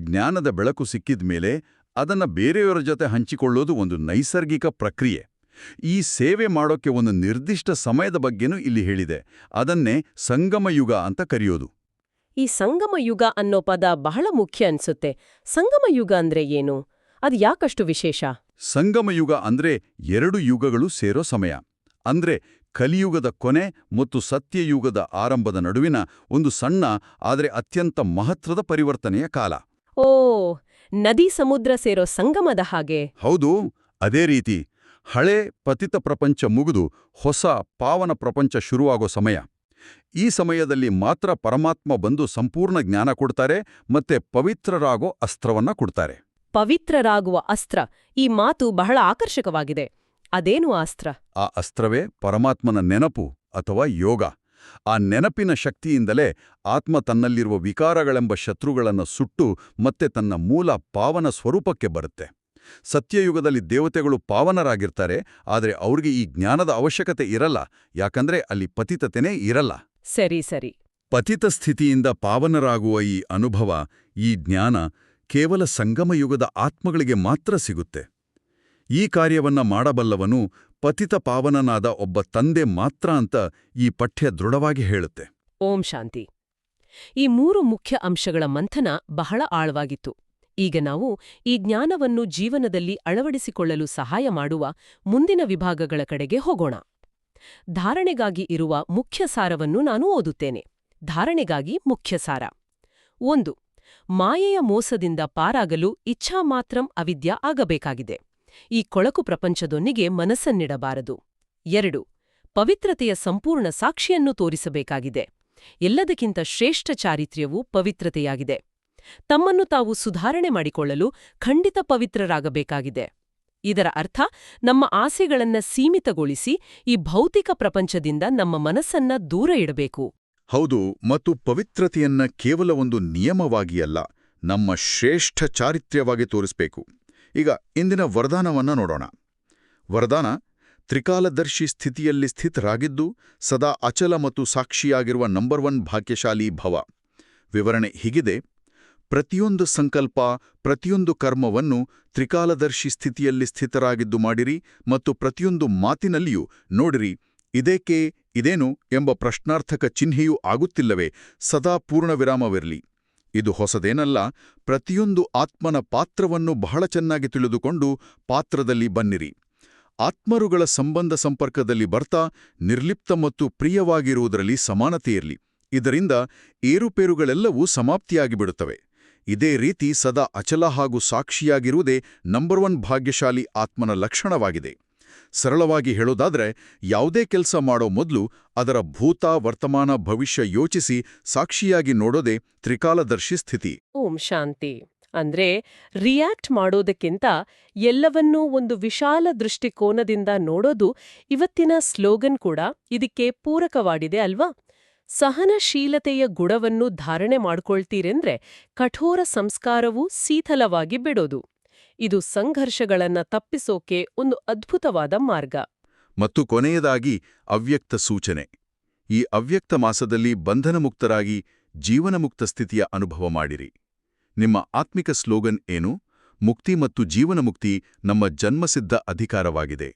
ಜ್ಞಾನದ ಬೆಳಕು ಸಿಕ್ಕಿದ ಮೇಲೆ ಅದನ್ನ ಬೇರೆಯವರ ಜೊತೆ ಹಂಚಿಕೊಳ್ಳೋದು ಒಂದು ನೈಸರ್ಗಿಕ ಪ್ರಕ್ರಿಯೆ. ಈ ಸೇವೆ ಮಾಡೋಕ್ಕೆ ಒಂದು ನಿರ್ದಿಷ್ಟ ಸಮಯದ ಬಗ್ಗೆನೂ ಇಲ್ಲಿ ಹೇಳಿದೆ. ಅದನ್ನೇ ಸಂಗಮಯುಗ ಅಂತ ಕರೆಯೋದು. ಈ ಸಂಗಮಯುಗ ಅನ್ನೋ ಪದ ಬಹಳ ಮುಖ್ಯ ಅನ್ಸುತ್ತೆ. ಸಂಗಮಯುಗ ಅಂದ್ರೆ ಏನು? ಅದು ಯಾಕಷ್ಟು ವಿಶೇಷ? ಸಂಗಮಯುಗ ಅಂದ್ರೆ ಎರಡು ಯುಗಗಳು ಸೇರೋ ಸಮಯ. ಅಂದ್ರೆ ಕಲಿಯುಗದ ಕೊನೆ ಮತ್ತು ಸತ್ಯಯುಗದ ಆರಂಭದ ನಡುವಿನ ಒಂದು ಸಣ್ಣ ಆದರೆ ಅತ್ಯಂತ ಮಹತ್ವದ ಪರಿವರ್ತನೆಯ ಕಾಲ. ಓ ನದಿ ಸಮುದ್ರ ಸೇರೋ ಸಂಗಮದ ಹಾಗೆ. ಹೌದು ಅದೇ ರೀತಿ. ಹಳೆ ಪತಿತ ಪ್ರಪಂಚ ಮುಗಿದು ಹೊಸ ಪಾವನ ಪ್ರಪಂಚ ಶುರುವಾಗೋ ಸಮಯ. ಈ ಸಮಯದಲ್ಲಿ ಮಾತ್ರ ಪರಮಾತ್ಮ ಬಂದು ಸಂಪೂರ್ಣ ಜ್ಞಾನ ಕೊಡ್ತಾರೆ ಮತ್ತೆ ಪವಿತ್ರರಾಗೋ ಅಸ್ತ್ರವನ್ನ ಕೊಡ್ತಾರೆ. ಪವಿತ್ರರಾಗುವ ಅಸ್ತ್ರ ಈ ಮಾತು ಬಹಳ ಆಕರ್ಷಕವಾಗಿದೆ. ಅದೇನು ಅಸ್ತ್ರ? ಆ ಅಸ್ತ್ರವೇ ಪರಮಾತ್ಮನ ನೆನಪು ಅಥವಾ ಯೋಗ. ಆ ನೆನಪಿನ ಶಕ್ತಿಯಿಂದಲೇ ಆತ್ಮ ತನ್ನಲ್ಲಿರುವ ವಿಕಾರಗಳೆಂಬ ಶತ್ರುಗಳನ್ನು ಸುಟ್ಟು ಮತ್ತೆ ತನ್ನ ಮೂಲ ಪಾವನ ಸ್ವರೂಪಕ್ಕೆ ಬರುತ್ತೆ. ಸತ್ಯಯುಗದಲ್ಲಿ ದೇವತೆಗಳು ಪಾವನರಾಗಿರ್ತಾರೆ ಆದರೆ ಅವ್ರಿಗೆ ಈ ಜ್ಞಾನದ ಅವಶ್ಯಕತೆ ಇರಲ್ಲ. ಯಾಕಂದ್ರೆ ಅಲ್ಲಿ ಪತಿತತೆನೇ ಇರಲ್ಲ. ಸರಿ ಸರಿ. ಪತಿತ ಸ್ಥಿತಿಯಿಂದ ಪಾವನರಾಗುವ ಈ ಅನುಭವ ಈ ಜ್ಞಾನ ಕೇವಲ ಸಂಗಮಯುಗದ ಆತ್ಮಗಳಿಗೆ ಮಾತ್ರ ಸಿಗುತ್ತೆ. ಈ ಕಾರ್ಯವನ್ನ ಮಾಡಬಲ್ಲವನು ಪತಿತ ಪಾವನನಾದ ಒಬ್ಬ ತಂದೆ ಮಾತ್ರ ಅಂತ ಈ ಪಠ್ಯ ದೃಢವಾಗಿ ಹೇಳುತ್ತೆ. ಓಂ ಶಾಂತಿ. ಈ ಮೂರು ಮುಖ್ಯ ಅಂಶಗಳ ಮಂಥನ ಬಹಳ ಆಳವಾಗಿತ್ತು. ಈಗ ನಾವು ಈ ಜ್ಞಾನವನ್ನು ಜೀವನದಲ್ಲಿ ಅಳವಡಿಸಿಕೊಳ್ಳಲು ಸಹಾಯ ಮಾಡುವ ಮುಂದಿನ ವಿಭಾಗಗಳ ಕಡೆಗೆ ಹೋಗೋಣ. ಧಾರಣೆಗಾಗಿ ಇರುವ ಮುಖ್ಯ ಸಾರವನ್ನು ನಾನು ಓದುತ್ತೇನೆ. ಧಾರಣೆಗಾಗಿ ಮುಖ್ಯ ಸಾರ. ಒಂದು, ಮಾಯೆಯ ಮೋಸದಿಂದ ಪಾರಾಗಲು ಇಚ್ಛಾ ಮಾತ್ರಂ ಅವಿದ್ಯ ಆಗಬೇಕಾಗಿದೆ. ಈ ಕೊಳಕು ಪ್ರಪಂಚದೊಂದಿಗೆ ಮನಸ್ಸನ್ನಿಡಬಾರದು. ಎರಡು, ಪವಿತ್ರತೆಯ ಸಂಪೂರ್ಣ ಸಾಕ್ಷಿಯನ್ನು ತೋರಿಸಬೇಕಾಗಿದೆ. ಎಲ್ಲದಕ್ಕಿಂತ ಶ್ರೇಷ್ಠ ಚಾರಿತ್ರ್ಯವು ಪವಿತ್ರತೆಯಾಗಿದೆ. ತಮ್ಮನ್ನು ತಾವು ಸುಧಾರಣೆ ಮಾಡಿಕೊಳ್ಳಲು ಖಂಡಿತ ಪವಿತ್ರರಾಗಬೇಕಾಗಿದೆ. ಇದರ ಅರ್ಥ, ನಮ್ಮ ಆಸೆಗಳನ್ನ ಸೀಮಿತಗೊಳಿಸಿ ಈ ಭೌತಿಕ ಪ್ರಪಂಚದಿಂದ ನಮ್ಮ ಮನಸ್ಸನ್ನ ದೂರ ಇಡಬೇಕು. ಹೌದು, ಮತ್ತು ಪವಿತ್ರತೆಯನ್ನ ಕೇವಲ ಒಂದು ನಿಯಮವಾಗಿ ಅಲ್ಲ, ನಮ್ಮ ಶ್ರೇಷ್ಠ ಚಾರಿತ್ರ್ಯವಾಗಿ ತೋರಿಸಬೇಕು. ಈಗ ಇಂದಿನ ವರದಾನವನ್ನ ನೋಡೋಣ. ವರದಾನ, ತ್ರಿಕಾಲದರ್ಶಿ ಸ್ಥಿತಿಯಲ್ಲಿ ಸ್ಥಿತರಾಗಿದ್ದು, ಸದಾ ಅಚಲ ಮತ್ತು ಸಾಕ್ಷಿಯಾಗಿರುವ ನಂಬರ್ ಒನ್ ಭಾಗ್ಯಶಾಲಿ ಭವ. ವಿವರಣೆ ಹೀಗಿದೆ ಪ್ರತಿಯೊಂದು ಸಂಕಲ್ಪ, ಪ್ರತಿಯೊಂದು ಕರ್ಮವನ್ನು ತ್ರಿಕಾಲದರ್ಶಿ ಸ್ಥಿತಿಯಲ್ಲಿ ಸ್ಥಿತರಾಗಿದ್ದು ಮಾಡಿರಿ ಮತ್ತು ಪ್ರತಿಯೊಂದು ಮಾತಿನಲ್ಲಿಯೂ ನೋಡಿರಿ, ಇದೇಕೆ, ಇದೇನು ಎಂಬ ಪ್ರಶ್ನಾರ್ಥಕ ಚಿಹ್ನೆಯೂ ಆಗುತ್ತಿಲ್ಲವೇ, ಸದಾ ಪೂರ್ಣವಿರಾಮವಿರಲಿ. ಇದು ಹೊಸದೇನಲ್ಲ, ಪ್ರತಿಯೊಂದು ಆತ್ಮನ ಪಾತ್ರವನ್ನು ಬಹಳ ಚೆನ್ನಾಗಿ ತಿಳಿದುಕೊಂಡು ಪಾತ್ರದಲ್ಲಿ ಬನ್ನಿರಿ. ಆತ್ಮರುಗಳ ಸಂಬಂಧ ಸಂಪರ್ಕದಲ್ಲಿ ಬರ್ತಾ ನಿರ್ಲಿಪ್ತ ಮತ್ತು ಪ್ರಿಯವಾಗಿರುವುದರಲ್ಲಿ ಸಮಾನತೆಯಿರಲಿ, ಇದರಿಂದ ಏರುಪೇರುಗಳೆಲ್ಲವೂ ಸಮಾಪ್ತಿಯಾಗಿಬಿಡುತ್ತವೆ. ಇದೇ ರೀತಿ ಸದಾ ಅಚಲ ಹಾಗೂ ಸಾಕ್ಷಿಯಾಗಿರುವುದೇ ನಂಬರ್ ಒನ್ ಭಾಗ್ಯಶಾಲಿ ಆತ್ಮನ ಲಕ್ಷಣವಾಗಿದೆ. ಸರಳವಾಗಿ ಹೇಳೋದಾದ್ರೆ, ಯಾವುದೇ ಕೆಲಸ ಮಾಡೋ ಮೊದಲು ಅದರ ಭೂತ ವರ್ತಮಾನ ಭವಿಷ್ಯ ಯೋಚಿಸಿ ಸಾಕ್ಷಿಯಾಗಿ ನೋಡೋದೇ ತ್ರಿಕಾಲದರ್ಶಿ ಸ್ಥಿತಿ. ಓಂ ಶಾಂತಿ. ಅಂದ್ರೆ ರಿಯಾಕ್ಟ್ ಮಾಡೋದಕ್ಕಿಂತ ಎಲ್ಲವನ್ನೂ ಒಂದು ವಿಶಾಲ ದೃಷ್ಟಿಕೋನದಿಂದ ನೋಡೋದು ಇವತ್ತಿನ ಸ್ಲೋಗನ್ ಕೂಡ ಇದಕ್ಕೆ ಪೂರಕವಾಡಿದೆ ಅಲ್ವಾ? ಸಹನಶೀಲತೆಯ ಗುಣವನ್ನು ಧಾರಣೆ ಮಾಡ್ಕೊಳ್ತೀರೆಂದ್ರೆ ಕಠೋರ ಸಂಸ್ಕಾರವೂ ಸೀಥಲವಾಗಿ ಬಿಡೋದು. ಇದು ಸಂಘರ್ಷಗಳನ್ನ ತಪ್ಪಿಸೋಕೆ ಒಂದು ಅದ್ಭುತವಾದ ಮಾರ್ಗ. ಮತ್ತು ಕೊನೆಯದಾಗಿ ಅವ್ಯಕ್ತ ಸೂಚನೆ. ಈ ಅವ್ಯಕ್ತ ಮಾಸದಲ್ಲಿ ಬಂಧನಮುಕ್ತರಾಗಿ ಜೀವನಮುಕ್ತ ಸ್ಥಿತಿಯ ಅನುಭವ ಮಾಡಿರಿ. ನಿಮ್ಮ ಆತ್ಮಿಕ ಸ್ಲೋಗನ್ ಏನು? ಮುಕ್ತಿ ಮತ್ತು ಜೀವನಮುಕ್ತಿ ನಮ್ಮ ಜನ್ಮಸಿದ್ಧ ಅಧಿಕಾರವಾಗಿದೆ.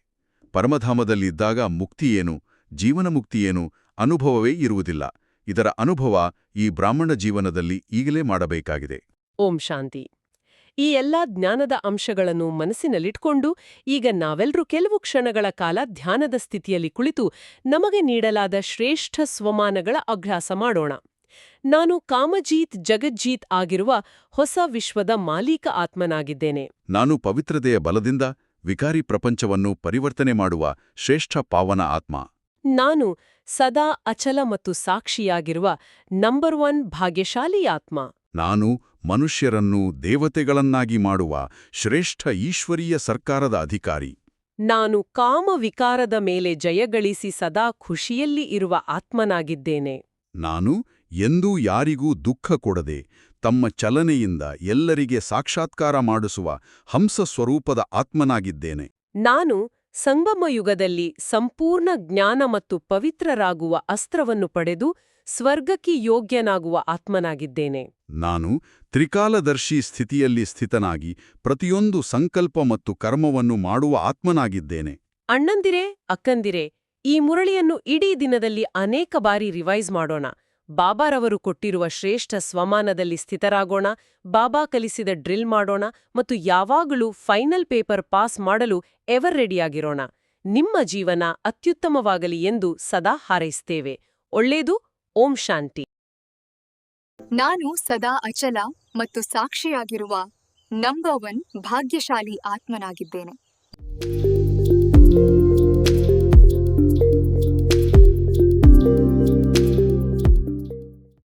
ಪರಮಧಾಮದಲ್ಲಿದ್ದಾಗ ಮುಕ್ತಿಯೇನು ಜೀವನಮುಕ್ತಿಯೇನು ಅನುಭವವೇ ಇರುವುದಿಲ್ಲ. ಇದರ ಅನುಭವ ಈ ಬ್ರಾಹ್ಮಣ ಜೀವನದಲ್ಲಿ ಈಗಲೇ ಮಾಡಬೇಕಾಗಿದೆ. ಓಂ ಶಾಂತಿ. ಈ ಎಲ್ಲಾ ಜ್ಞಾನದ ಅಂಶಗಳನ್ನು ಮನಸ್ಸಿನಲ್ಲಿಟ್ಕೊಂಡು ಈಗ ನಾವೆಲ್ಲರೂ ಕೆಲವು ಕ್ಷಣಗಳ ಕಾಲ ಧ್ಯಾನದ ಸ್ಥಿತಿಯಲ್ಲಿ ಕುಳಿತು ನಮಗೆ ನೀಡಲಾದ ಶ್ರೇಷ್ಠ ಸ್ವಮಾನಗಳ ಅಭ್ಯಾಸ ಮಾಡೋಣ. ನಾನು ಕಾಮಜೀತ್ ಜಗಜ್ಜೀತ್ ಆಗಿರುವ ಹೊಸ ವಿಶ್ವದ ಮಾಲೀಕ ಆತ್ಮನಾಗಿದ್ದೇನೆ. ನಾನು ಪವಿತ್ರತೆಯ ಬಲದಿಂದ ವಿಕಾರಿ ಪ್ರಪಂಚವನ್ನು ಪರಿವರ್ತನೆ ಮಾಡುವ ಶ್ರೇಷ್ಠ ಪಾವನ ಆತ್ಮ. ನಾನು ಸದಾ ಅಚಲ ಮತ್ತು ಸಾಕ್ಷಿಯಾಗಿರುವ ನಂಬರ್ ಒನ್ ಭಾಗ್ಯಶಾಲಿ ಆತ್ಮ. ನಾನು ಮನುಷ್ಯರನ್ನು ದೇವತೆಗಳನ್ನಾಗಿ ಮಾಡುವ ಶ್ರೇಷ್ಠ ಈಶ್ವರೀಯ ಸರ್ಕಾರದ ಅಧಿಕಾರಿ. ನಾನು ಕಾಮ ವಿಕಾರದ ಮೇಲೆ ಜಯಗಳಿಸಿ ಸದಾ ಖುಷಿಯಲ್ಲಿ ಇರುವ ಆತ್ಮನಾಗಿದ್ದೇನೆ. ನಾನು ಎಂದೂ ಯಾರಿಗೂ ದುಃಖ ಕೊಡದೆ ತಮ್ಮ ಚಲನೆಯಿಂದ ಎಲ್ಲರಿಗೆ ಸಾಕ್ಷಾತ್ಕಾರ ಮಾಡಿಸುವ ಹಂಸ ಸ್ವರೂಪದ ಆತ್ಮನಾಗಿದ್ದೇನೆ. ನಾನು ಸಂಗಮ ಯುಗದಲ್ಲಿ ಸಂಪೂರ್ಣ ಜ್ಞಾನ ಮತ್ತು ಪವಿತ್ರರಾಗುವ ಅಸ್ತ್ರವನ್ನು ಪಡೆದು ಸ್ವರ್ಗಕ್ಕೆ ಯೋಗ್ಯನಾಗುವ ಆತ್ಮನಾಗಿದ್ದೇನೆ. ನಾನು ತ್ರಿಕಾಲದರ್ಶಿ ಸ್ಥಿತಿಯಲ್ಲಿ ಸ್ಥಿತನಾಗಿ ಪ್ರತಿಯೊಂದು ಸಂಕಲ್ಪ ಮತ್ತು ಕರ್ಮವನ್ನು ಮಾಡುವ ಆತ್ಮನಾಗಿದ್ದೇನೆ. ಅಣ್ಣಂದಿರೇ ಅಕ್ಕಂದಿರೇ ಈ ಮುರಳಿಯನ್ನು ಇಡೀ ದಿನದಲ್ಲಿ ಅನೇಕ ಬಾರಿ ರಿವೈಸ್ ಮಾಡೋಣ. ಬಾಬಾರವರು ಕೊಟ್ಟಿರುವ ಶ್ರೇಷ್ಠ ಸ್ವಮಾನದಲ್ಲಿ ಸ್ಥಿತರಾಗೋಣ, ಬಾಬಾ ಕಲಿಸಿದ ಡ್ರಿಲ್ ಮಾಡೋಣ ಮತ್ತು ಯಾವಾಗಲೂ ಫೈನಲ್ ಪೇಪರ್ ಪಾಸ್ ಮಾಡಲು ಎವರ್ ರೆಡಿಯಾಗಿರೋಣ. ನಿಮ್ಮ ಜೀವನ ಅತ್ಯುತ್ತಮವಾಗಲಿ ಎಂದು ಸದಾ ಹಾರೈಸ್ತೇವೆ. ಒಳ್ಳೇದು, ಓಂ ಶಾಂತಿ. ನಾನು ಸದಾ ಅಚಲ ಮತ್ತು ಸಾಕ್ಷಿಯಾಗಿರುವ ನಂಬರ್ ಒನ್ ಭಾಗ್ಯಶಾಲಿ ಆತ್ಮನಾಗಿದ್ದೇನೆ.